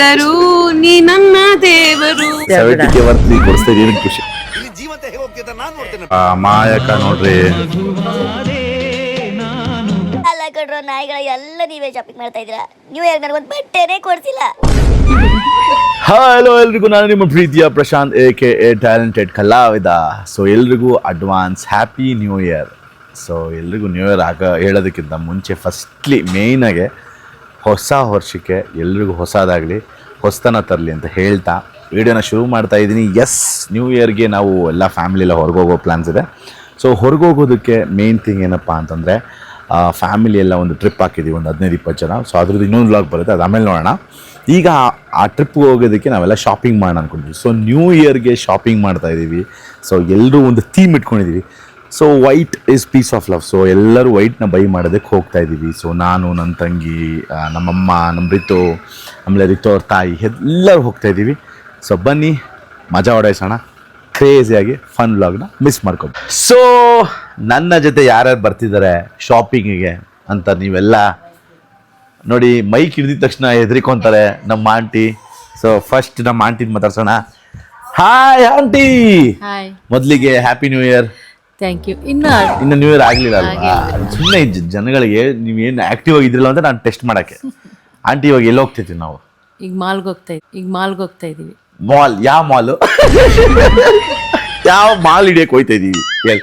ಬಂದರು ನೀ ನನ್ನ ದೇವರು. ಸೆವೆಂಟಿಗೆ ಕೊಡಿಸ್ತಾ ಖುಷಿ. ಇಲ್ಲಿ ಜೀವಂತ ಹೇಗೆ ನಾನು ನೋಡ್ತೇನೆ. ಆ, ಮಾಯಕ ನೋಡ್ರಿ. ಅಲ್ಲ ಕಡ್ರೋ ನಾಯಿಗಳ ಎಲ್ಲ ನೀವೇ ಶಾಪಿಂಗ್ ಮಾಡ್ತಾ ಇದ್ದೀರಾ? ನ್ಯೂ ಇಯರ್ ನನಗೊಂದು ಬಟ್ಟೆನೇ ಕೊಡ್ತಿಲ್ಲ ಹಲೋ ಎಲ್ರಿಗೂ ನಾನು ನಿಮ್ಮ ಪ್ರೀತಿಯ Prashant A K A talented ಕಲಾವಿದ. ಸೊ ಎಲ್ರಿಗೂ advance happy new year so ಎಲ್ರಿಗೂ ನ್ಯೂ ಇಯರ್ ಆಗ ಹೇಳೋದಕ್ಕಿಂತ ಮುಂಚೆ ಫಸ್ಟ್ಲಿ ಮೇಯ್ನಾಗೆ ಹೊಸ ವರ್ಷಕ್ಕೆ ಎಲ್ರಿಗೂ ಹೊಸದಾಗಲಿ, ಹೊಸತನ ತರಲಿ ಅಂತ ಹೇಳ್ತಾ ವಿಡಿಯೋನ ಶುರು ಮಾಡ್ತಾ ಇದ್ದೀನಿ. ಎಸ್ ನ್ಯೂ ಇಯರ್ಗೆ ನಾವು ಎಲ್ಲ ಫ್ಯಾಮಿಲಿ ಎಲ್ಲ ಹೊರಗೆ ಹೋಗೋ ಪ್ಲ್ಯಾನ್ಸ್ ಇದೆ. ಸೊ ಹೊರಗೆ ಹೋಗೋದಕ್ಕೆ ಮೇನ್ ಥಿಂಗ್ ಏನಪ್ಪ ಅಂತಂದರೆ ಫ್ಯಾಮಿಲಿ ಎಲ್ಲ ಒಂದು ಟ್ರಿಪ್ ಹಾಕಿದ್ದೀವಿ ಒಂದು ಹದಿನೈದು, ಇಪ್ಪತ್ತು ಜನ. ಸೊ ಅದ್ರದ್ದು ಇನ್ನೊಂದು ವ್ಲಾಗ್ ಬರುತ್ತೆ, ಅದು ಆಮೇಲೆ ನೋಡೋಣ. ಈಗ ಆ- ಆ ಟ್ರಿಪ್ಗೆ ಹೋಗೋದಕ್ಕೆ ನಾವೆಲ್ಲ ಶಾಪಿಂಗ್ ಮಾಡೋಣ ಅಂದ್ಕೊಂಡಿದ್ವಿ ಸೊ ನ್ಯೂ ಇಯರ್ಗೆ ಶಾಪಿಂಗ್ ಮಾಡ್ತಾ ಇದ್ದೀವಿ ಸೊ ಎಲ್ಲರೂ ಒಂದು ಥೀಮ್ ಇಟ್ಕೊಂಡಿದ್ದೀವಿ so white is peace of love so ಎಲ್ಲರೂ ವೈಟ್ನ ಬೈ ಮಾಡೋದಕ್ಕೆ ಹೋಗ್ತಾ ಇದ್ದೀವಿ ಸೊ ನಾನು ನನ್ನ ತಂಗಿ ನಮ್ಮಮ್ಮ ನಮ್ಮ ರಿತು ಆಮೇಲೆ ರಿತು ಅವ್ರ ತಾಯಿ ಎಲ್ಲರೂ ಹೋಗ್ತಾ ಇದ್ದೀವಿ ಸೊ ಬನ್ನಿ ಮಜಾ ಹೊಡೆಸೋಣ. ಕ್ರೇಜಿಯಾಗಿ ಫನ್ ವ್ಲಾಗ್ನ ಮಿಸ್ ಮಾಡ್ಕೊಂಡು ಸೊ ನನ್ನ ಜೊತೆ ಯಾರ್ಯಾರು ಬರ್ತಿದ್ದಾರೆ ಶಾಪಿಂಗಿಗೆ ಅಂತ ನೀವೆಲ್ಲ ನೋಡಿ ಮೈಕ್ ಹಿಡಿದ ತಕ್ಷಣ ಹೆದರಿಕೊಂತಾರೆ ನಮ್ಮ ಆಂಟಿ. ಸೊ ಫಸ್ಟ್ ನಮ್ಮ ಆಂಟಿನ ಮಾತಾಡ್ಸೋಣ. Hi aunty! ಮೊದಲಿಗೆ happy new year thank you ಇನ್ನು ಇನ್ನು ನ್ಯೂ ಇಯರ್ ಆಗಲಿಲ್ಲ ಅಲ್ವಾ? ಸುಮ್ಮನೆ ಜನಗಳಿಗೆ ನೀವೇನು ಆಕ್ಟಿವ್ ಆಗಿದ್ರಲ್ಲ ಅಂತ ನಾನು ಟೆಸ್ಟ್ ಮಾಡಕ್ಕೆ. ಆಂಟಿ ಇವಾಗ ಎಲ್ಲಿ ಹೋಗ್ತಿದ್ವಿ ನಾವು? ಈಗ ಮಾಲ್ಗೆ ಹೋಗ್ತಾ ಇದ್ದೀವಿ ಈಗ ಮಾಲ್ಗೆ ಹೋಗ್ತಾ ಇದೀವಿ ಮಾಲ್ ಯಾವ ಮಾಲು ಯಾವ ಮಾಲ್ ಹಿಡಿಯಕ್ಕೆ ಹೋಯ್ತಾ ಇದೀವಿ ಹೇಳಿ.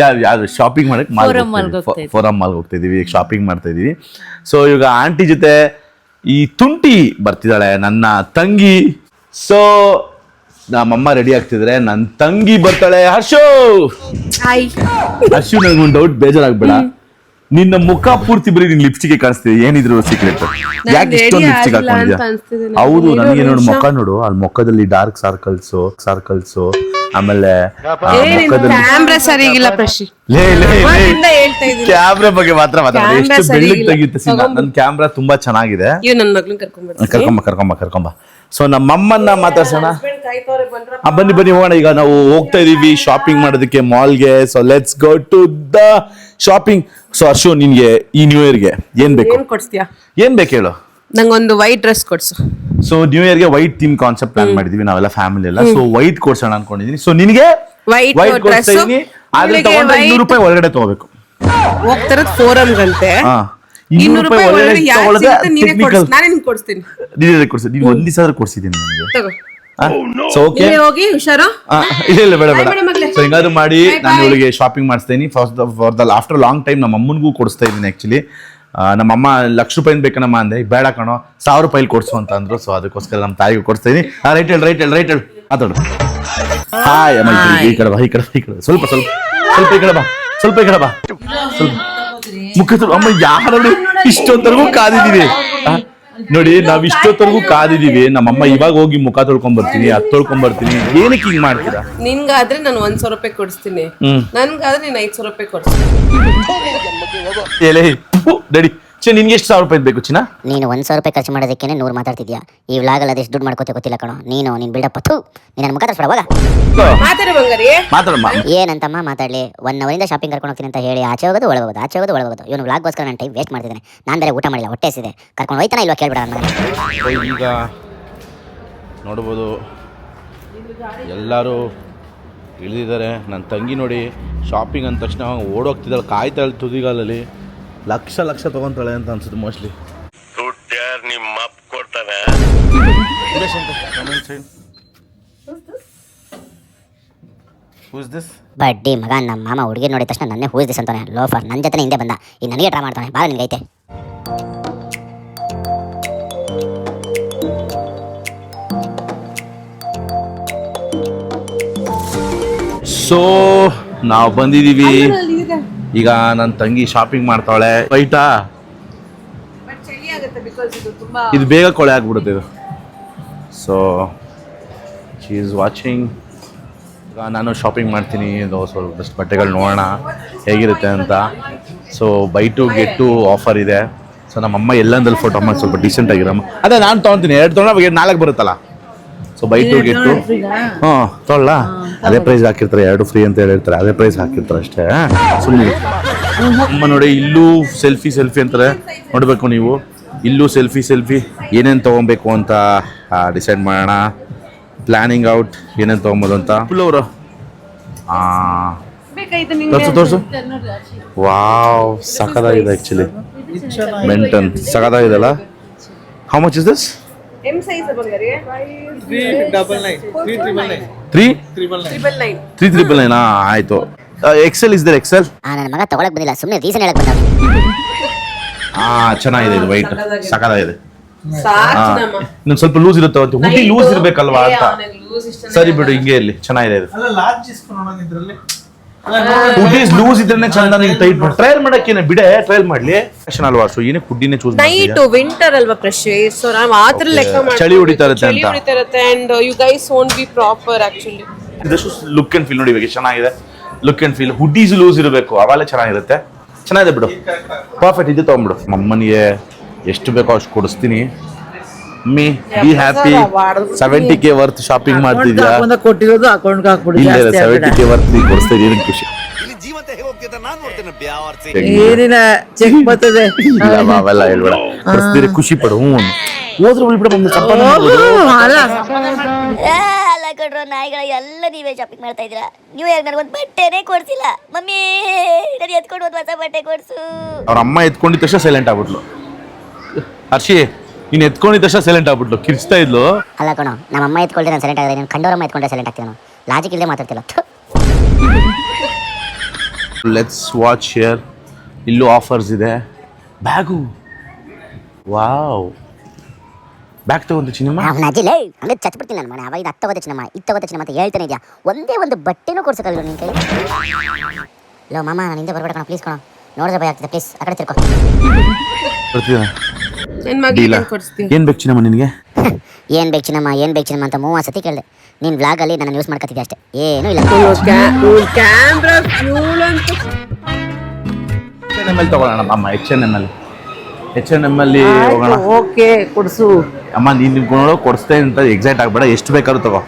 ಯಾವ ಯಾವ ಶಾಪಿಂಗ್ ಮಾಡಕ್ಕೆ ಮಾಲ್ ಫೋರಮ್ ಮಾಲ್ಗೆ ಹೋಗ್ತಾ ಇದ್ದೀವಿ. ಫೋರಮ್ ಮಾಲ್ ಹೋಗ್ತಾ ಇದೀವಿ ಈಗ ಶಾಪಿಂಗ್ ಮಾಡ್ತಾ ಇದೀವಿ ಸೊ ಇವಾಗ ಆಂಟಿ ಜೊತೆ ಈ ತುಂಟಿ ಬರ್ತಿದ್ದಾಳೆ ನನ್ನ ತಂಗಿ. ಸೊ ನಮ್ಮಮ್ಮ ರೆಡಿ ಆಗ್ತಿದ್ರೆ ನನ್ನ ತಂಗಿ ಬರ್ತಾಳೆ ಹರ್ಷು! ಹರ್ಷು ಒಂದು ಡೌಟ್ ಬೇಜಾರಾಗ್ಬೇಡ. ನಿನ್ನ ಮುಖ ಪೂರ್ತಿ ಬರೀ ನಿನ್ ಲಿಪ್ಸ್ಟಿಕ್ ಕಾಣಿಸ್ತಿದೆ ಏನಿದ್ರು ಸೀಕ್ರೆಟ್ ಯಾಕೆ ಇಷ್ಟೊಂದು ಲಿಪ್ಸ್ಟಿಕ್ ಹಾಕೊಂಡಿದ್ಯಾ. ಹೌದು ನನಗೆ ನೋಡು ಮುಖ ನೋಡು. ಅಲ್ಲಿ ಮುಖದಲ್ಲಿ ಡಾರ್ಕ್ ಸರ್ಕಲ್ಸ್ ಸರ್ಕಲ್ಸ್ ಆಮೇಲೆ ಕ್ಯಾಮ್ರಾ ಬಗ್ಗೆ ಮಾತ್ರ ಮಾತಾಡ. ಎಷ್ಟು ಬೆಳ್ಳಿಗೆ. ತೆಗಿಯುತ್ತೆ see, ನನ್- ನನ್ ಕ್ಯಾಮ್ರಾ ತುಂಬಾ ಚೆನ್ನಾಗಿದೆ. ಕರ್ಕೊಂಬ ಕರ್ಕೊಂಬ ಕರ್ಕೊಂಬ. ಸೊ ನಮ್ಮಮ್ಮನ್ನ ಮಾತಾಡ್ಸೋಣ. ಬನ್ನಿ ಬನ್ನಿ ಹೋಗೋಣ. ಈಗ ನಾವು ಹೋಗ್ತಾ ಇದೀವಿ ಶಾಪಿಂಗ್ ಮಾಡೋದಕ್ಕೆ ಮಾಲ್ಗೆ so let's go to the shopping so Ashu ನಿನ್ಗೆ ಈ ನ್ಯೂ ಇಯರ್ಗೆ ಏನ್ ಬೇಕು? ಏನ್ ಕೊಡ್ಸ್ತೀಯಾ? ಏನ್ ಬೇಕು ಹೇಳು? ನಂಗೊಂದು ವೈಟ್ ಡ್ರೆಸ್ ಕೊಡ್ಸು. ಸೊ ನ್ಯೂ ಇಯರ್ಗೆ ವೈಟ್ ಥೀಮ್ ಕಾನ್ಸೆಪ್ಟ್ ಪ್ಲಾನ್ ಮಾಡಿದೀವಿ ನಾವೆಲ್ಲ ಫ್ಯಾಮಿಲಿ ಎಲ್ಲ. ಸೊ ವೈಟ್ ಕೊಡ್ಸೋಣ ಅನ್ಕೊಂಡಿದೀನಿ. ಸೊ ನಿನಗೆ ವೈಟ್ ಇದೀನಿ. ಆದ್ರೆ ತಗೊಂಡ್ರೆ ಇನ್ನೂರು ರೂಪಾಯಿ ಒಳಗಡೆ ತಗೋಬೇಕು. ಹೋಗ್ತಿರೋದ್ ಹಾ. ಇನ್ನೂರು ರೂಪಾಯಿ ಒಳಗಡೆ ಯಾರ್ ತಗೊಳ್ಳೋದೇ ಸಿಗುತ್ತೆ ನೀನೇ technical. ಕೊಡ್ಸ್ ನಾನೇ ನಿಮ್ಗೆ ಕೊಡ್ಸ್ತೀನಿ ನೀನೇ ಕೊಡ್ಸಿ ನೀವು ಒಂದ್ ದಿವಸ ಕೊಡ್ಸಿದ್ದೀನಿ ನನಗೆ ತಗೋ. ಸೊ ಓಕೆ ನೀವೇ ಹೋಗಿ ಹುಷಾರು? ಇಲ್ಲ ಇಲ್ಲ ಬೇಡ ಬೇಡ. Bye, madam, ಮಗ್ಳೇ. ಸೊ ಹಿಂಗಾದ್ರು ಮಾಡಿ Bye, ನಾನು bye. ಇವಳಿಗೆ ಶಾಪಿಂಗ್ ಮಾಡಿಸ್ತೀನಿ. First for the after long time ನಮ್ಮ ಅಮ್ಮನಿಗೂ ಕೊಡಿಸ್ತಾ ಇದ್ದೀನಿ ಆಕ್ಚುಲಿ ನಮ್ಮಮ್ಮ ಲಕ್ಷ ರೂಪಾಯಿ ಬೇಕನಮ್ಮ ಅಂದೆ. ಈಗ ಬೇಡ ಕಣೋ ಸಾವಿರ ರೂಪಾಯಿ ಕೊಡ್ಸು ಅಂತ ಅಂದ್ರು. ಸೊ ಅದಕ್ಕೋಸ್ಕರ ನಮ್ಮ ತಾಯಿಗೂ ಕೊಡಿಸ್ತಾ ಇದ್ದೀನಿ. ರೈಟ್ ಹೇಳಿ ರೈಟ್ ಹೇಳಿ ರೈಟ್ ಹೇಳಿ. ಮಾತಾಡು. ಹಾಯ್ ಅಮ್ಮ ಈ ಕಡೆ, ಈ ಕಡೆ ಬಾ ಈ ಕಡೆ ಬಾ, ಈ ಕಡೆ ಬಾ. ಸ್ವಲ್ಪ ಸ್ವಲ್ಪ. ಸ್ವಲ್ಪ ಈ ಕಡೆ ಬಾ. ಸ್ವಲ್ಪ ಈ ಕಡೆ ಬಾ. ಸ್ವಲ್ಪ. ಮುಖ ಅಮ್ಮ ಯಾರು ಇಷ್ಟೊತ್ತರೆಗೂ ಕಾದಿದೀವಿ ನೋಡಿ ನಾವ್ ಇಷ್ಟೊತ್ತರೆಗೂ ಕಾದಿದೀವಿ ನಮ್ಮಮ್ಮ ಇವಾಗ ಹೋಗಿ ಮುಖ ತೊಳ್ಕೊಂಡ್ ಬರ್ತೀನಿ ಅದ್ ತೊಳ್ಕೊಂಡ್ ಬರ್ತೀನಿ ಏನಕ್ಕೆ ಹಿಂಗ್ ಮಾಡ್ತೀರಾ? ನಿನ್ಗಾದ್ರೆ ನಾನು ಒಂದ್ ಸಾವಿರ ರೂಪಾಯಿ ಕೊಡಿಸ್ತೀನಿ. ನನ್ಗಾದ್ರೆ ನೀನ್ ಐದ್ ಸಾವಿರ ರೂಪಾಯಿ ಕೊಡ್ತೀನಿ ಎಲೆ ನಡಿ ಚೆ ನಿನ್ಗೆ ಎಷ್ಟು ಸಾವಿರ ರೂಪಾಯಿ ಬೇಕು ಚಿನ್ನ? ನೀನು ಒಂದ್ ಸಾವಿರ ರೂಪಾಯಿ ಖರ್ಚು ಮಾಡೋದಕ್ಕೆ ನೂರು ಮಾತಾಡ್ತಿದ್ಯಾ. ಈ ವ್ಲಾಗಲ್ಲಿ ಅದೆಷ್ಟು ದುಡ್ಡು ಮಾಡ್ಕೋತೆ ಗೊತ್ತಿಲ್ಲ ಕಣೋ. ನೀನು ನಿನ್ ಬಿಲ್ಡಪ್ ಥೂ ನೀನು ನನ್ನ ಮುಖ ತೋರಿಸ್ಬೇಡ ಹೋಗ. ಮಾತಾಡಿ ಬಂಗಾರಿ. ಮಾತಾಡಮ್ಮ. ಏನಂತಮ್ಮ ಮಾತಾಡ್ಲಿ? ಒನ್ ಅವರಿಂದ ಶಾಪಿಂಗ್ ಕರ್ಕೊಂಡು ಹೋಗ್ತೀನಿ ಅಂತ ಹೇಳಿ ಆಚೆ ಹೋಗೋದು ಒಳಗೆ ಹೋಗೋದು ಆಚೆ ಹೋಗೋದು ಒಳಗೆ ಹೋಗೋದು. ಇವನು ವ್ಲಾಗ್ಗೋಸ್ಕರ ನಾನು ಟೈಮ್ ವೇಸ್ಟ್ ಮಾಡ್ತಿದ್ದೇನೆ. ನಾನು ಬೇರೆ ಊಟ ಮಾಡಿಲ್ಲ ಹೊಟ್ಟೆ ಹಸಿದೆ. ಕರ್ಕೊಂಡು ಹೋಯ್ತಾನ ಇಲ್ವಾ ಕೇಳ್ಬಿಡ ನನ್ನ ಈಗ ನೋಡ್ಬೋದು. ಎಲ್ಲರೂ ಇಳಿದಿದ್ದಾರೆ. ನನ್ನ ತಂಗಿ ನೋಡಿ ಶಾಪಿಂಗ್ ಅಂದ ತಕ್ಷಣ ಓಡೋಗ್ತಿದ್ದಾಳೆ ಕಾಯ್ತಾಳೆ ತುದಿಗಾಲಲ್ಲಿ. ಲಕ್ಷ ಲಕ್ಷ ತಗೊಂತಾಳೆ ಅಂತ ಅನ್ಸುತ್ತೆ ಮೋಸ್ಟ್ಲಿ ದುಡ್ಡು ಯಾರು ನಿಮ್ಮ ಅಪ್ಪ ಕೊಡ್ತಾನೆ ಹೂಸ್ ದಿಸ್ ಬಡ್ಡಿ ಮಗ ನಮ್ಮ ಮಾಮ ಹುಡುಗಿ ನೋಡಿದ ತಕ್ಷಣ ನನ್ನೇ ಹೂಸ್ ದಿಸ್ ಅಂತಾನೆ. ಲೋಫರ್ ನನ್ನ ಜೊತೆ ಹಿಂದೆ ಬಂದ. ಈ ನನಗೆ ಟ್ರಾ ಮಾಡ್ತಾನೆ. ಬಾಳ ನಿಂಗೈತೆ ಸೊ ನಾವು ಬಂದಿದ್ದೀವಿ ಈಗ ನನ್ನ ತಂಗಿ ಶಾಪಿಂಗ್ ಮಾಡ್ತಾಳೆ. ರೈಟಾ ತುಂಬಾ ಇದು ಬೇಗ ಕೊಳೆ ಆಗ್ಬಿಡುತ್ತೆ ಇದು. ಸೊ ಶಿ ಈಸ್ ವಾಚಿಂಗ್ ಈಗ ನಾನು ಶಾಪಿಂಗ್ ಮಾಡ್ತೀನಿ. ಇದು ಸ್ವಲ್ಪ ಬೆಸ್ಟ್ ಬಟ್ಟೆಗಳು ನೋಡೋಣ. ಹೇಗಿರುತ್ತೆ ಅಂತ. So buy two get two offer ಇದೆ. ಸೊ ನಮ್ಮಮ್ಮ ಎಲ್ಲಂದಲ್ಲಿ ಫೋಟೋ ಮಾಡಿ ಸ್ವಲ್ಪ ಡಿಸೆಂಟ್ ಆಗಿರಮ್ಮ. ಅದೇ ನಾನು ತೊಗೊತೀನಿ. ಎರಡು ತೊಗೊಂಡ್ರೆ ನಾಲ್ಕು ಬರುತ್ತಲ್ಲ. So buy two get two ಹಾಂ ತೊಳ್ಳ. ಅದೇ ಪ್ರೈಸ್ ಹಾಕಿರ್ತಾರೆ ಎರಡು ಫ್ರೀ ಅಂತ ಹೇಳಿರ್ತಾರೆ ಅದೇ ಪ್ರೈಸ್ ಹಾಕಿರ್ತಾರೆ ಅಷ್ಟೇ. ಸುಮ್ಮನೆ ಅಮ್ಮ ನೋಡಿ ಇಲ್ಲೂ ಸೆಲ್ಫಿ ಸೆಲ್ಫಿ ಅಂತಾರೆ. ನೋಡಬೇಕು ನೀವು. ಇಲ್ಲೂ ಸೆಲ್ಫಿ ಸೆಲ್ಫಿ ಏನೇನು ತೊಗೊಬೇಕು ಅಂತ ಡಿಸೈಡ್ ಮಾಡೋಣ. ಪ್ಲಾನಿಂಗ್ ಔಟ್ ಏನೇನು ತೊಗೊಬೋದು ಅಂತ. ಅವರು ತೋರಿಸು ತೋರಿಸು. ವಾವ್ ಸಖತ್ತಾಗಿದೆ ಆ್ಯಕ್ಚುಲಿ ಮೆಂಟನ್ ಸಖತ್ತಾಗಿದೆಲ್ಲ how much is this M size Bangari three triple nine three triple Naina ಆಯಿತು. ಎಕ್ಸೆಲ್ ಇಸ್ ದರ್ ಎಕ್ಸೆಲ್ ಆ ನನ್ನ ಮಗ ತಗೊಳಕ್ ಬಂದಿಲ್ಲ ಸುಮ್ಮನೆ ರೀಸನ್ ಹೇಳಕ್ ಬಂದ ಆ ಚೆನ್ನಾಗಿದೆ ಇದು ವೈಟ್ ಸಖತ್ತಾಗಿದೆ ಸಾಕು ಹಾ. ಇನ್ನೊಂದು ಸ್ವಲ್ಪ ಲೂಸ್ ಇರುತ್ತೆ ಅಂತ. ಹುಡಿ ಲೂಸ್ ಇರ್ಬೇಕಲ್ವಾ ಅಂತ. ಸರಿ ಬಿಡು ಹಿಂಗೆ ಇಲ್ಲಿ ಚೆನ್ನಾಗಿದೆ ಇದು. ಹುಡಿ ಲೂಸ್ ಇದ್ರೆ ಚಂದ ನೀನು ಟೈಟ್ ಟ್ರಯಲ್ ಮಾಡಕ್ಕೇನೆ ಬಿಡೆ? ಟ್ರಯಲ್ ಮಾಡ್ಲಿ. ಫ್ಯಾಷನ್ ಅಲ್ವಾ ಸೊ ಏನೇ ಹುಡ್ಡಿನೇ ಚೂಸ್ ನೈಟ್ ವಿಂಟರ್ ಅಲ್ವಾ ಪ್ರಶ್? ಸೊ ನಾವು ಆತರ ಲೆಕ್ಕ ಮಾಡಿ ಚಳಿ ಹೊಡಿತಾ ಇರುತ್ತೆ ಚಳಿ ಅಂತ. ಹೊಡಿತಾ ಇರುತ್ತೆ and you guys won't be proper actually ಇದಷ್ಟು look and feel ನೋಡಿ ಇವಾಗ ಚೆನ್ನಾಗಿದೆ. Look and feel hoodies loose ಇರಬೇಕು. ಅವಾಗಲೇ ಚೆನ್ನಾಗಿರುತ್ತೆ. ಚೆನ್ನಾಗಿದೆ ಬಿಡು. ಪರ್ಫೆಕ್ಟ್ ಇದು ತಗೊಂಬಿಡು ಮಮ್ಮನಿಗೆ ಎಷ್ಟು ಬೇಕೋ ಅಷ್ಟು ಕೊಡಿಸ್ತೀನಿ. Mummy be happy seventy K worth shopping ಮಾಡ್ತಿದ್ಯಾ? ಕೊಟ್ಟಿರೋದು ಅಕೌಂಟ್ ಹಾಕ್ಬಿಡಿ ಇಲ್ಲ ಸೆವೆಂಟಿ ಕೆ ವರ್ತ್ ನೀವು ಕೊಡಿಸ್ತಾ ಇದೀನಿ ಖುಷಿ. ಇಲ್ಲಿ ಜೀವಂತ ಹೇಗೆ ಹೋಗ್ತಿದ್ದ ನಾನು ನೋಡ್ತೇನೆ ಬ್ಯಾವರ್ಸಿ. ಏನಿಲ್ಲ ಚೆಕ್ ಬರ್ತದೆ? ಇಲ್ಲ ಅವೆಲ್ಲ ಹೇಳ್ಬೇಡ. ಕೊಡಿಸ್ತೀರಿ ಖುಷಿ ಪಡು ಹ್ಞೂ. ಹೋದ್ರೆ ಬಿಡ್ಬಿಡ ಬಂದು ಸಂಪಾದನೆ. ಅಲ್ಲ. ಕಡ್ರೋ ನಾಯಿಗಳ ಎಲ್ಲ ನೀವೇ ಶಾಪಿಂಗ್ ಮಾಡ್ತಾ ಇದ್ದೀರಾ? ನೀವು ಯಾಕೆ ನನಗೊಂದು ಬಟ್ಟೆನೇ ಕೊಡ್ಸಿಲ್ಲ? ಮಮ್ಮಿ ನಾನು ಎತ್ಕೊಂಡು ಒಂದು ಹೊಸ ಬಟ್ಟೆ ಕೊಡ್ಸು. ಅವ್ರ ಅಮ್ಮ ಎತ್ಕೊಂಡಿದ್ದ ತಕ್ಷಣ ಸೈಲೆಂಟ್ ಆಗ್ಬಿಟ್ಲು. ಹರ್ಷಿ ನೀನ್ ಎತ್ಕೊಂಡಿದ ತಕ್ಷಣ ಸೈಲೆಂಟ್ ಆಗ್ಬಿಟ್ಲು ಕಿರ್ಚ್ತಾ ಇದ್ಲು. ಅಲ್ಲ ಕಣ ನಮ್ಮ ಅಮ್ಮ ಎತ್ಕೊಳ್ದೆ ನಾನು ಸೈಲೆಂಟ್ ಆಗಿದ್ರೆ ನಾನು ಕಂಡೋರಮ್ಮ ಎತ್ಕೊಂಡ್ರೆ ಸೈಲೆಂಟ್ ಆಗ್ತೀನಿ ನಾನು ಲಾಜಿಕ್ ಇಲ್ಲದೆ ಮಾತಾಡ್ತಿಲ್ಲ. ಲೆಟ್ಸ್ ವಾಚ್ ಹಿಯರ್ ಇಲ್ಲೂ ಆಫರ್ಸ್ ಇದೆ. ಬ್ಯಾಗು. ವಾವ್. ಬ್ಯಾಗ್ ತಗೊಂಡು ಚಿನ್ನಮ್ಮ? ನನ್ನ ಅಜ್ಜಿ ಲೇ ಹಂಗೆ ಚಚ್ಬಿಡ್ತೀನಿ ನಾನು ಮನೆ. ಅವಾಗ ಇದು ಹತ್ತು ತಗೋದ ಚಿನ್ನಮ್ಮ ಇದು ತಗೋದ ಚಿನ್ನಮ್ಮ ಅಂತ ಹೇಳ್ತಾನೆ ಇದೆಯಾ. ಒಂದೇ ಒಂದು ಬಟ್ಟೆನೂ ಕೊಡ್ಸಕಲ್ಲ ನಿನ್ ಕೈ ಲೋ ಮಾಮ ನಾನು ಹಿಂದೆ ಬರ್ಬೇಡ ಕಣ ಪ್ಲೀಸ್ ಕಣ. ನೋಡಿದ್ರೆ ಭಯ ಆಗ್ತದೆ ಪ್ಲೀಸ್ ಆ ಕಡೆ ತಿರ್ಕೊ. ಬರ್ತೀಯ ನನ್ ಡೀಲ? ಕೊಡಿಸ್ತೀನಿ. ಏನ್ ಬೇಕು ಚಿನ್ನಮ್ಮ ನಿನಗೆ? ಏನ್ ಬೇಕು ಚಿನ್ನಮ್ಮ ಏನ್ ಬೇಕು ಚಿನ್ನಮ್ಮ ಅಂತ ಮೂವತ್ತು ಸತಿ ಕೇಳಿದೆ. ನಿನ್ ಬ್ಲಾಗ್ ಅಲ್ಲಿ ನಾನು ಯೂಸ್ ಮಾಡ್ಕೊತಿದ್ದೆ ಅಷ್ಟೇ? ಏನು ಇಲ್ಲ. ಎಚ್ ಎನ್ ಎಂ ಎಲ್ ತಗೊಳ್ಳೋಣ ಅಮ್ಮ H N M L H N M ಅಲ್ಲಿ ಹೋಗೋಣ. ಓಕೆ ಕೊಡ್ಸು. ಅಮ್ಮ ನೀನು ನಿಂತ್ಕೊಂಡು ಕೊಡಿಸ್ತೇ ಅಂತ ಎಕ್ಸೈಟ್ ಆಗ್ಬೇಡ ಎಷ್ಟು ಬೇಕಾದ್ರೂ ತಗೋ.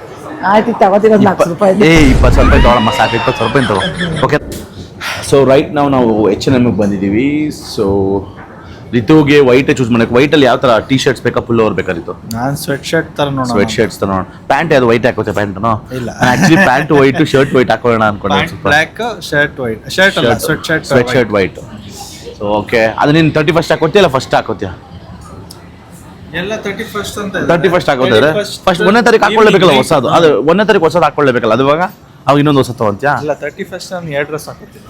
ಆಯ್ತು ತಗೋತಿರೋದು ನಾಲ್ಕು ರೂಪಾಯಿ ಏ ಇಪ್ಪತ್ತು ಸಾವಿರ ರೂಪಾಯಿ ತಗೊಳಮ್ಮ ಸಾಕು ಇಪ್ಪತ್ತು ಸಾವಿರ ರೂಪಾಯಿ ತಗೋ. ಓಕೆ ಸೊ ರೈಟ್ ನಾವು ನಾವು ಎಚ್ ಎನ್ ಎಮ್ಗೆ ಬಂದಿದ್ದೀವಿ. ಸೊ ರಿತುಗೆ ವೈಟ್ ಚೂಸ್ ಮಾಡಕ್ಕೆ ಅಲ್ಲಿ ಯಾವ ತರ ಟಿ ಶರ್ಟ್ಸ್ ಬೇಕಾ? ಫುಲ್ ಓವರ್ ಬೇಕಾ ರಿತು? ನಾನು ಸ್ವೆಟ್ ಶರ್ಟ್ ತರ ನೋಡೋಣ. ಸ್ವೆಟ್ ಶರ್ಟ್ಸ್ ತರ ನೋಡೋಣ. ಪ್ಯಾಂಟ್ ಯಾವ್ದು ವೈಟ್ ಹಾಕೋತೆ ಪ್ಯಾಂಟ್ ಇಲ್ಲ. Actually pant white shirt white ಹಾಕೋಣ ಅನ್ಕೊಂಡೆ pant black shirt white shirt ಅಲ್ಲ sweat shirt sweat shirt white so okay ಅದು ನೀನು ತರ್ಟಿ ಫಸ್ಟ್ ಹಾಕೋತಿಯಲ್ಲ ಫಸ್ಟ್ ಹಾಕೋತಿಯಾ? ಎಲ್ಲ ತರ್ಟಿ ಫಸ್ಟ್ ಅಂತ ತರ್ಟಿ ಫಸ್ಟ್ ಹಾಕೋತಾರೆ ಫಸ್ಟ್ ಒಂದನೇ ತಾರೀಕು ಹಾಕೊಳ್ಳೇಬೇಕಲ್ಲ ಹೊಸದು? ಅದು ಒಂದನೇ ತಾರೀಕು ಹೊಸದು ಹಾಕೊಳ್ಳೇಬೇಕಲ್ಲ ಅದು ಇವಾಗ? ಅವಾಗ ಇನ್ನೊಂದು ಹೊಸ ತಗೊಂತ್ಯಾ? ಇಲ್ಲ ತರ್ಟಿ ಫಸ್ಟ್ ನಾನು ಎರಡು ಡ್ರೆಸ್ ಹಾಕೋತೀನಿ.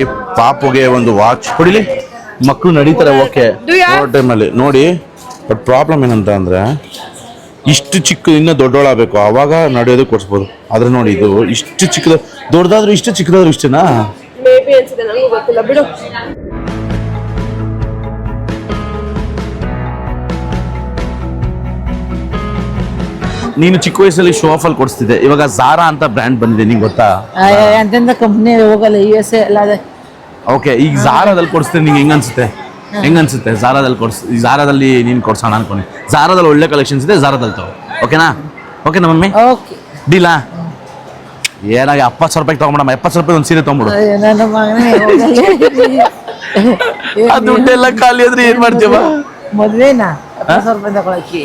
ಈ ಪಾಪುಗೆ ಒಂದು ವಾಚ್ ಕೊಡಿಲಿ. ಮಕ್ಕಳು ನಡೀತಾರೆ ಓಕೆ. ಟೈಮಲ್ಲಿ ನೋಡಿ ಬಟ್ ಪ್ರಾಬ್ಲಮ್ ಏನಂತ ಅಂದ್ರೆ ಇಷ್ಟು ಚಿಕ್ಕ ಇನ್ನೂ ದೊಡ್ಡೋಳಾಗಬೇಕು ಅವಾಗ ನಡೆಯೋದು ಕೊಡ್ಸ್ಬೋದು. ಆದ್ರೆ ನೋಡಿ ಇದು ಇಷ್ಟು ಚಿಕ್ಕದ ದೊಡ್ಡದಾದ್ರೂ ಇಷ್ಟು ಚಿಕ್ಕದಾದ್ರೂ ಇಷ್ಟೇನಾ? ನೀನು ಚಿಕ್ಕ ವಯಸ್ಸಲ್ಲಿ ಶೋ ಆಫ್ ಅಲ್ಲಿ ಕೊಡಿಸ್ತಿದ್ದೆ. ಇವಾಗ ಝಾರಾ ಅಂತ ಬ್ರ್ಯಾಂಡ್ ಬಂದಿದೆ ನಿಂಗೆ ಗೊತ್ತಾ? ಕಂಪ್ನಿ ಹೋಗಲ್ಲ ಯು ಎಸ್ ಎಲ್ಲ ಅದೇ ಓಕೆ ಈಗ ಜಾರಾದಲ್ಲಿ ಕೊಡಿಸ್ತೀನಿ ನಿಂಗೆ ಹೆಂಗ್ ಅನ್ಸುತ್ತೆ? ಹೆಂಗ್ ಅನ್ಸುತ್ತೆ? ಝಾರಾದಲ್ಲಿ ಕೊಡ್ಸ್ ಈ ಝಾರಾದಲ್ಲಿ ನೀನು ಕೊಡ್ಸೋಣ ಅನ್ಕೊಂಡು. ಜಾರಾದಲ್ಲಿ ಒಳ್ಳೆ ಕಲೆಕ್ಷನ್ಸ್ ಇದೆ ಜಾರದಲ್ಲಿ ತಗೋ. ಓಕೆನಾ ಓಕೆನಾ ಮಮ್ಮಿ? ಓಕೆ ಡೀಲಾ ಏನಾಗಿ ಎಪ್ಪತ್ತು ಸಾವಿರ ರೂಪಾಯಿ ತಗೊಂಬಿಡಮ್ಮ ಎಪ್ಪತ್ತು ಸಾವಿರ ರೂಪಾಯಿ ಒಂದು ಸೀರೆ ತಗೊಂಬಿಡು ಆ ದುಡ್ಡೆಲ್ಲ ಖಾಲಿ ಆದ್ರೆ ಏನ್ ಮಾಡ್ತೀವ ಮದ್ವೆನಾ?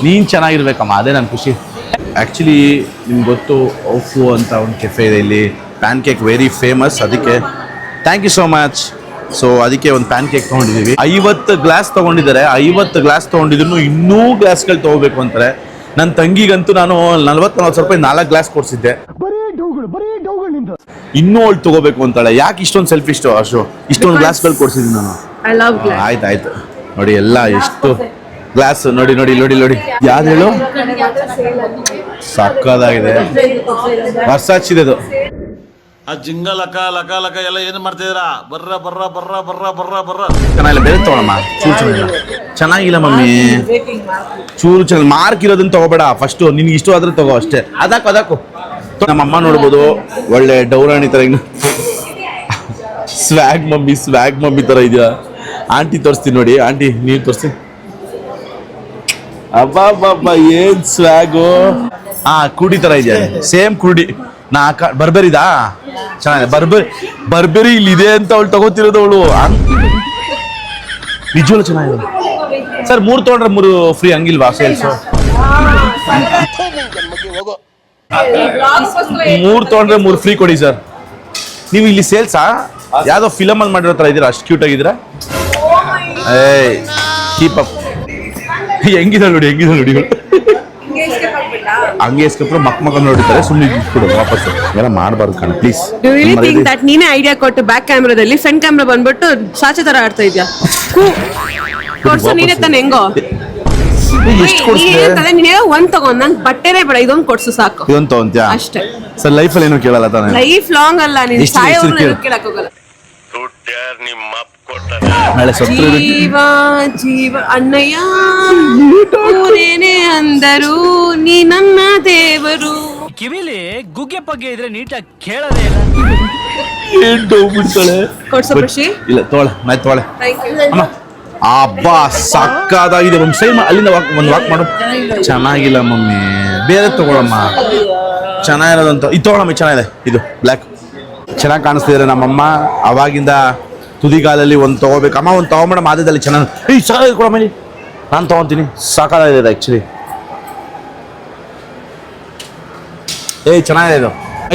ನೀನ್ ಚೆನ್ನಾಗಿರ್ಬೇಕಮ್ಮ ಅದೇ ನನ್ನ ಖುಷಿ. ಆ್ಯಕ್ಚುಲಿ ನಿಮ್ಗೆ ಗೊತ್ತು ಓಫು ಅಂತ ಒಂದು ಕೆಫೆ ಇದೆ ಇಲ್ಲಿ. ಪ್ಯಾನ್ ಕೇಕ್ ವೆರಿ ಫೇಮಸ್ ಅದಕ್ಕೆ thank you so much so ಅದಕ್ಕೆ ಒಂದು ಪ್ಯಾನ್ ಕೇಕ್ ತೊಗೊಂಡಿದ್ದೀವಿ. ಐವತ್ತು ಗ್ಲಾಸ್ ತೊಗೊಂಡಿದ್ದಾರೆ. ಐವತ್ತು ಗ್ಲಾಸ್ ತೊಗೊಂಡಿದ್ರು ಇನ್ನೂ ಗ್ಲಾಸ್ಗಳು ತೊಗೋಬೇಕು ಅಂತಾರೆ. ನನ್ನ ತಂಗಿಗಂತೂ ನಾನು ನಲ್ವತ್ತು ನಲ್ವತ್ತು ಸಾವಿರ ರೂಪಾಯಿ ನಾಲ್ಕು ಗ್ಲಾಸ್ ಕೊಡ್ಸಿದ್ದೆ. ಇನ್ನೂ ಅವಳು ತಗೋಬೇಕು ಅಂತಾಳೆ. ಯಾಕೆ ಇಷ್ಟೊಂದು ಸೆಲ್ಫ್ ಇಷ್ಟು ಅಶು ಇಷ್ಟೊಂದು ಗ್ಲಾಸ್ಗಳು ಕೊಡ್ಸಿದ್ದೀನಿ ನಾನು. ಐ ಲವ್ ಆಯ್ತು ಆಯ್ತು. ನೋಡಿ ಎಲ್ಲ ಎಷ್ಟು ಗ್ಲಾಸ್ ನೋಡಿ ನೋಡಿ ನೋಡಿ ನೋಡಿ. ಯಾವ್ದು ಹೇಳು? ಸಕ್ಕದಾಗಿದೆ ವರ್ಸಾಚಿದೆ ಅದು ಆ ಜಿಂಗ ಲಕ ಲಕ ಲಕ ಎಲ್ಲ ಏನ್ ಮಾಡ್ತಿದ್ದೀರಾ? ಬರ್ರ ಬರ್ರ ಬರ್ರ ಬರ್ರ ಬರ್ರ ಬರ್ರ. ಚೆನ್ನಾಗಿಲ್ಲ ಬೇರೆ ತಗೊಳಮ್ಮ. ಚೂರು ಚೆನ್ನಾಗಿಲ್ಲ ಚೆನ್ನಾಗಿಲ್ಲ ಮಮ್ಮಿ. ಚೂರು ಚೆನ್ನಾಗಿ ಮಾರ್ಕ್ ಇರೋದನ್ನ ತಗೋಬೇಡ. ಫಸ್ಟ್ ನಿನ್ಗೆ ಇಷ್ಟ ಆದ್ರೆ ತಗೋ ಅಷ್ಟೇ. ಅದಾಕು ಅದಾಕು. ನಮ್ಮ ಅಮ್ಮ ನೋಡ್ಬೋದು, ಒಳ್ಳೆ ಡೌರಾಣಿ ತರ ಸ್ವಾಗ್ ಸ್ವ್ಯಾಗ್ ಮಮ್ಮಿ ಸ್ವ್ಯಾಗ್ ಮಮ್ಮಿ ತರ ಇದೆಯಾ? ಆಂಟಿ ತೋರಿಸ್ತೀನಿ ನೋಡಿ. ಆಂಟಿ ನೀರು ತೋರಿಸಿ. ಅಬ್ಬಾ ಏನ್ ಸ್ವ್ಯಾಗು ಹಾ ಕುಡಿ ತರ ಇದೆಯಾ? ಸೇಮ್ ಕುಡಿ. ನಾ ಕ- ಬರ್ಬರಿದಾ? ಚೆನ್ನಾಗಿದೆ. ಬರ್ಬೆರಿ ಬರ್ಬೆರಿ ಇಲ್ಲಿ ಇದೆ ಅಂತ ಅವಳು ತಗೋತಿರೋದು ಅವಳು. ನಿಜವಲ್ಲ ಚೆನ್ನಾಗಿದೆ ಸರ್, ಮೂರು ತೊಗೊಂಡ್ರೆ ಮೂರು ಫ್ರೀ ಹಂಗಿಲ್ವಾ ಸೇಲ್ಸ್ ಮೂರು ತೊಗೊಂಡ್ರೆ ಮೂರು ಫ್ರೀ ಕೊಡಿ ಸರ್. ನೀವು ಇಲ್ಲಿ ಸೇಲ್ಸಾ ಯಾವ್ದೋ ಫಿಲಮ್ ಅಲ್ಲಿ ಮಾಡಿರೋ ಥರ ಇದ್ದೀರಾ? ಅಷ್ಟು ಕ್ಯೂಟ್ ಆಗಿದ್ದೀರಾ? ಏಯ್ ಕೀಪ್ ಅಪ್ ಹೆಂಗಿದೆ ನೋಡಿ ಹೆಂಗಿದೆ ನೋಡಿ. ಹಂಗೆ ಇಸ್ಕೊಂಡ್ರೆ ಮಕ್ ಮಕ್ಕ ನೋಡಿದ್ದಾರೆ ಸುಮ್ಮನೆ ಇಟ್ಬಿಡು ವಾಪಸ್ ಎಲ್ಲ ಮಾಡಬಾರ್ದು ಕಣ್ ಪ್ಲೀಸ್ ಯು ಥಿಂಕ್ ದಟ್ ನೀನೇ ಐಡಿಯಾ ಕೊಟ್ಟು ಬ್ಯಾಕ್ ಕ್ಯಾಮ್ರಾದಲ್ಲಿ ಫ್ರಂಟ್ ಕ್ಯಾಮ್ರಾ ಬಂದ್ಬಿಟ್ಟು ಸಾಚೆ ತರ ಆಡ್ತಾ ಇದ್ಯಾ? ಕೊಡ್ಸು ನೀನೇ ತಾನೆ ಹೆಂಗೋ? ಎಷ್ಟು ಕೊಡ್ಸಿದೆ? ನೀನೇ ತಾನೆ ನೀನೇ ಒಂದ್ ತಗೊಂಡ್ ನಂಗ್ ಬಟ್ಟೆನೇ ಬೇಡ ಇದೊಂದ್ ಕೊಡ್ಸು ಸಾಕು. ಇದೊಂದು ತಗೊಂತ್ಯಾ? ಅಷ್ಟೇ. ಸರ್ ಲೈಫಲ್ಲಿ ಏನು ಕೇಳಲ್ಲ ತಾನೆ? ಲೈಫ್ ಲಾಂಗ್ ಅಲ್ಲ ನೀನ್ ಎಷ್ಟು? ಕೇಳಕ್ ಹೋಗಲ್ಲ ನಾಳೆ ಸತ್ರ ಜೀವ ಜೀವ ಅಣ್ಣಯ್ಯ ಊರೇನೇ ಅಂದರು ನೀ ನನ್ನ ದೇವರು. ಕಿವಿಲಿ ಗುಗ್ಗೆ ಪಗ್ಗೆ ಇದ್ರೆ ನೀಟಾಗಿ ಕೇಳದೇ ಇಲ್ಲ. ಏನ್ ಹೋಗ್ಬಿಡ್ತಾಳೆ ಕೊಡ್ಸು ಖುಷಿ ಇಲ್ಲ ತೋಳೆ ನಾ ತೋಳೆ ಥ್ಯಾಂಕ್ ಯು ಅಮ್ಮ ಅಬ್ಬಾ ಸಕ್ಕದಾಗಿದೆ ಒಂದು ಸೈ ಅಲ್ಲಿಂದ ವಾಕ್ ಒಂದು ವಾಕ್ ಮಾಡು. ಚೆನ್ನಾಗಿಲ್ಲ ಮಮ್ಮಿ. ಬೇರೆ ತಗೊಳಮ್ಮ. ಚೆನ್ನಾಗಿರೋದಂತ ಇದು ತಗೊಳಮ್ಮ ಇದು ಚೆನ್ನಾಗಿದೆ. ಇದು ಬ್ಲ್ಯಾಕ್ ಚೆನ್ನಾಗಿ ಕಾಣಿಸ್ತಿದ್ದಾರೆ ನಮ್ಮಮ್ಮ ಅವಾಗಿಂದ ತುದಿಗಾಲಲ್ಲಿ ಒಂದು ತಗೋಬೇಕು. ಅಮ್ಮ ಒಂದು ತಗೊಂಬೇಡ ಮಾದದಲ್ಲಿ ಚೆನ್ನಾಗಿ ಈ ಸಾಕಾಗಿದೆ ಕೊಡಮ್ಮ ನಾನು ತೊಗೊತೀನಿ. ಸಾಕಾಗಿದೆ ಆ್ಯಕ್ಚುಲಿ ಏಯ್ ಚೆನ್ನಾಗಿದೆ ಇದು.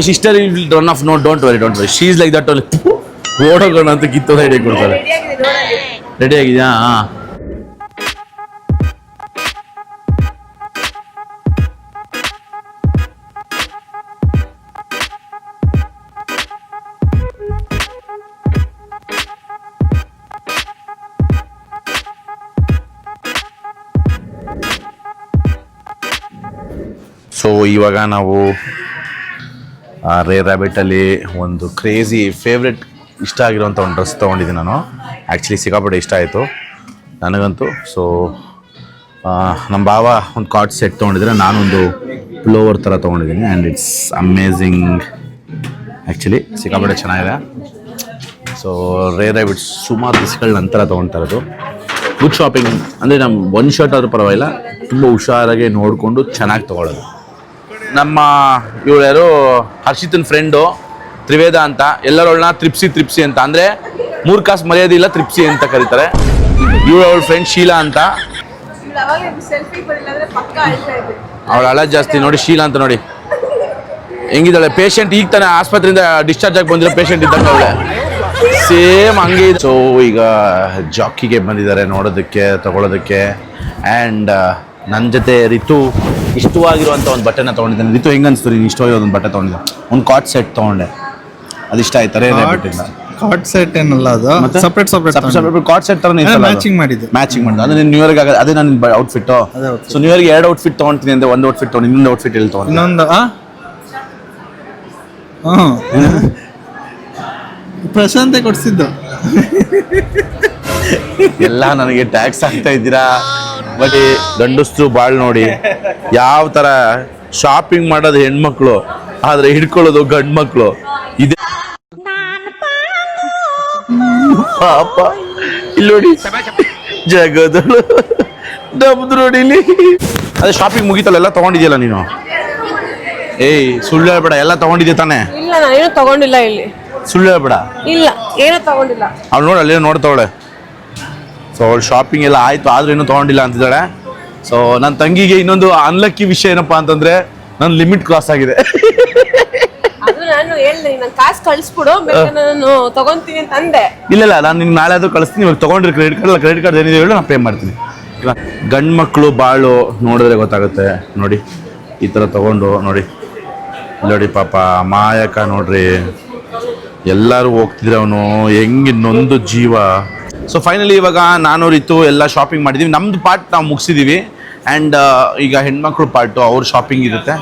Sister run off no don't worry don't worry she's like that ಓಡೋಗೋಣ ಅಂತ ಕಿತ್ತೋದ ಐಡಿಯಾ ಕೊಡ್ತಾರೆ ರೆಡಿ ಆಗಿದ್ಯಾ? ಹಾಂ. ಇವಾಗ ನಾವು ರೇ ರ್ಯಾಬಿಟಲ್ಲಿ ಒಂದು ಕ್ರೇಜಿ ಫೇವ್ರೆಟ್ ಇಷ್ಟ ಆಗಿರೋಂಥ ಒಂದು ಡ್ರೆಸ್ ತೊಗೊಂಡಿದ್ದೀನಿ ನಾನು. ಆ್ಯಕ್ಚುಲಿ ಸಿಕ್ಕಾಪಟ್ಟೆ ಇಷ್ಟ ಆಯಿತು, ನನಗಂತೂ. ಸೊ ನಮ್ಮ ಭಾವ ಒಂದು ಕಾಟ್ ಸೆಟ್ ತೊಗೊಂಡಿದ್ರೆ ನಾನೊಂದು ಪ್ಲೋವರ್ ಥರ ತೊಗೊಂಡಿದ್ದೀನಿ ಆ್ಯಂಡ್ ಇಟ್ಸ್ ಅಮೇಝಿಂಗ್ ಆ್ಯಕ್ಚುಲಿ ಸಿಕ್ಕಾಪಟ್ಟೆ ಚೆನ್ನಾಗಿದೆ. ಸೊ ರೇ ರ್ಯಾಬಿಟ್ ಸುಮಾರು ದಿವಸಗಳ ನಂತರ ತೊಗೊಳ್ತಾ ಇರೋದು. ಗುಡ್ ಶಾಪಿಂಗ್ ಅಂದರೆ ನಮ್ಮ ಒಂದು ಶರ್ಟ್ ಆದರೂ ಪರವಾಗಿಲ್ಲ, ತುಂಬ ಹುಷಾರಾಗಿ ನೋಡಿಕೊಂಡು ಚೆನ್ನಾಗಿ ತೊಗೊಳ್ಳೋದು. ನಮ್ಮ ಇವಳು ಹರ್ಷಿತನ್ ಫ್ರೆಂಡು ತ್ರಿವೇದ ಅಂತ. ಎಲ್ಲರೊಳನ ತ್ರಿಪ್ಸಿ ತ್ರಿಪ್ಸಿ ಅಂತ. ಅಂದರೆ ಮೂರು ಕಾಸು ಮರ್ಯಾದೆ ಇಲ್ಲ ತ್ರಿಪ್ಸಿ ಅಂತ ಕರೀತಾರೆ. ಇವಳು ಅವಳ ಫ್ರೆಂಡ್ ಶೀಲಾ ಅಂತ. ಅವಳ ಹಳ ಜಾಸ್ತಿ ನೋಡಿ, ಶೀಲಾ ಅಂತ ನೋಡಿ. ಹೆಂಗಿದ್ದಾಳೆ? ಪೇಷಂಟ್ ಈಗ ತಾನೇ ಆಸ್ಪತ್ರೆಯಿಂದ ಡಿಸ್ಚಾರ್ಜ್ ಆಗಿ ಬಂದಿರೋ ಪೇಷಂಟ್ ಇದ್ದಂಗೆ ಅವಳೆ. ಸೇಮ್ ಹಂಗೆ ಸೊ ಈಗ ಜಾಕಿಗೆ ಬಂದಿದ್ದಾರೆ ನೋಡೋದಕ್ಕೆ ತಗೊಳ್ಳೋದಕ್ಕೆ ಆ್ಯಂಡ್ ನನ್ನ ಜೊತೆ ರಿತು ಇಷ್ಟವಾಗಿರುವಂಥ ಒಂದು ಬಟ್ಟೆನ ತೊಗೊಂಡಿದ್ದೇನೆ. ರಿತು ಹೆಂಗೆ ಅನಿಸ್ತು ನೀನು ಇಷ್ಟವಾಗಿರೋ ಒಂದು ಬಟ್ಟೆ ತೊಗೊಂಡಿದ್ದೆ ಒಂದು ಕಾಟ್ ಸೆಟ್ ತೊಗೊಂಡೆ. ಅದು ಇಷ್ಟ ಆಯ್ತಾರೆ ಕಾಟ್ ಸೆಟ್ ಏನಲ್ಲ ಅದು? ಸಪ್ರೇಟ್ ಸಪ್ರೇಟ್ ಕಾಟ್ ಸೆಟ್ ತರ ಮ್ಯಾಚಿಂಗ್ ಮಾಡಿದ್ದೆ. ಮ್ಯಾಚಿಂಗ್ ಮಾಡಿದ್ದು. ಅಂದ್ರೆ ನ್ಯೂ ಇಯರ್ಗೆ ಅದೇ ನನ್ನ ಔಟ್ಫಿಟ್. ಸೊ ನ್ಯೂ ಇಯರ್ಗೆ ಎರಡು ಔಟ್ಫಿಟ್ ತೊಗೊಂತೀನಿ ಅಂದ್ರೆ ಒಂದು ಔಟ್ಫಿಟ್ ತೊಗೊಂಡು ಇನ್ನೊಂದು ಔಟ್ಫಿಟ್ ಎಲ್ಲಿ ತೊಗೊಂಡು? ಇನ್ನೊಂದು ಪ್ರಶಾಂತೆ ಕೊಡ್ಸಿದ್ದು. ಎಲ್ಲ ನನಗೆ ಟ್ಯಾಕ್ಸ್ ಆಗ್ತಾ ಇದ್ದೀರಾ? ಬಟ್ ಗಂಡಸ್ತು ಬಾಳ್ ನೋಡಿ. ಯಾವ ತರ ಶಾಪಿಂಗ್ ಮಾಡೋದು ಹೆಣ್ಮಕ್ಳು ಆದ್ರೆ ಹಿಡ್ಕೊಳ್ಳೋದು ಗಂಡ್ ಮಕ್ಳು ಇದೆ ಪಾಪ. ಇಲ್ಲಿ ನೋಡಿ. ಜಗದಳು. ಡಬ್ದು ನೋಡಿ ಇಲ್ಲಿ. ಅದೇ ಶಾಪಿಂಗ್ ಮುಗಿತಲ್ಲ ಎಲ್ಲ ತಗೊಂಡಿದ್ಯಲ್ಲ ನೀನು? ಏಯ್ ಸುಳ್ಳು ಹೇಳ್ಬೇಡ ಎಲ್ಲ ತಗೊಂಡಿದ್ಯ ತಾನೆ? ಇಲ್ಲ ನಾನು ಏನು ತಗೊಂಡಿಲ್ಲ ಇಲ್ಲಿ. ಸುಳ್ಳು ಹೇಳ್ಬೇಡ. ಇಲ್ಲ ಏನೋ ತಗೊಂಡಿಲ್ಲ. ಅವ್ಳು ನೋಡಿ ಅಲ್ಲೇ ನೋಡ್ತಾವಳೆ. ಸೊ ಅವಳು ಶಾಪಿಂಗ್ ಎಲ್ಲ ಆಯ್ತು ಆದರೂ ಇನ್ನೂ ತಗೊಂಡಿಲ್ಲ ಅಂತಿದ್ದಾಳೆ. ಸೊ ನನ್ನ ತಂಗಿಗೆ ಇನ್ನೊಂದು ಅನ್ಲಕ್ಕಿ ವಿಷಯ ಏನಪ್ಪಾ ಅಂತಂದ್ರೆ ನನ್ನ ಲಿಮಿಟ್ ಕ್ರಾಸ್ ಆಗಿದೆ. ಇಲ್ಲ ಇಲ್ಲ ನಾನು ನಾಳೆ ಅದು ಕಳಿಸ್ತೀನಿ ಇವಾಗ ತಗೊಂಡ್ರೆ ಕ್ರೆಡಿಟ್ ಕಾರ್ಡ್ ಕ್ರೆಡಿಟ್ ಕಾರ್ಡ್ ಏನಿದೆ ಹೇಳು ನಾನು ಪೇ ಮಾಡ್ತೀನಿ. ಗಂಡು ಮಕ್ಕಳು ಬಾಳು ನೋಡಿದ್ರೆ ಗೊತ್ತಾಗುತ್ತೆ. ನೋಡಿ ಈ ಥರ ತಗೊಂಡು ನೋಡಿ. ನೋಡಿ ಪಾಪ ಮಾಯಕ ನೋಡ್ರಿ. ಎಲ್ಲರೂ ಹೋಗ್ತಿದ್ರೆ ಅವನು ಹೆಂಗೆ ನೊಂದು ಜೀವ. ಸೊ ಫೈನಲಿ ಇವಾಗ ನಾನು ಇತ್ತು ಎಲ್ಲ ಶಾಪಿಂಗ್ ಮಾಡಿದ್ದೀವಿ ನಮ್ಮದು ಪಾರ್ಟ್ ನಾವು ಮುಗಿಸಿದ್ದೀವಿ ಆ್ಯಂಡ್ ಈಗ ಹೆಣ್ಮಕ್ಳು ಪಾರ್ಟು ಅವ್ರ ಶಾಪಿಂಗ್ ಇರುತ್ತೆ.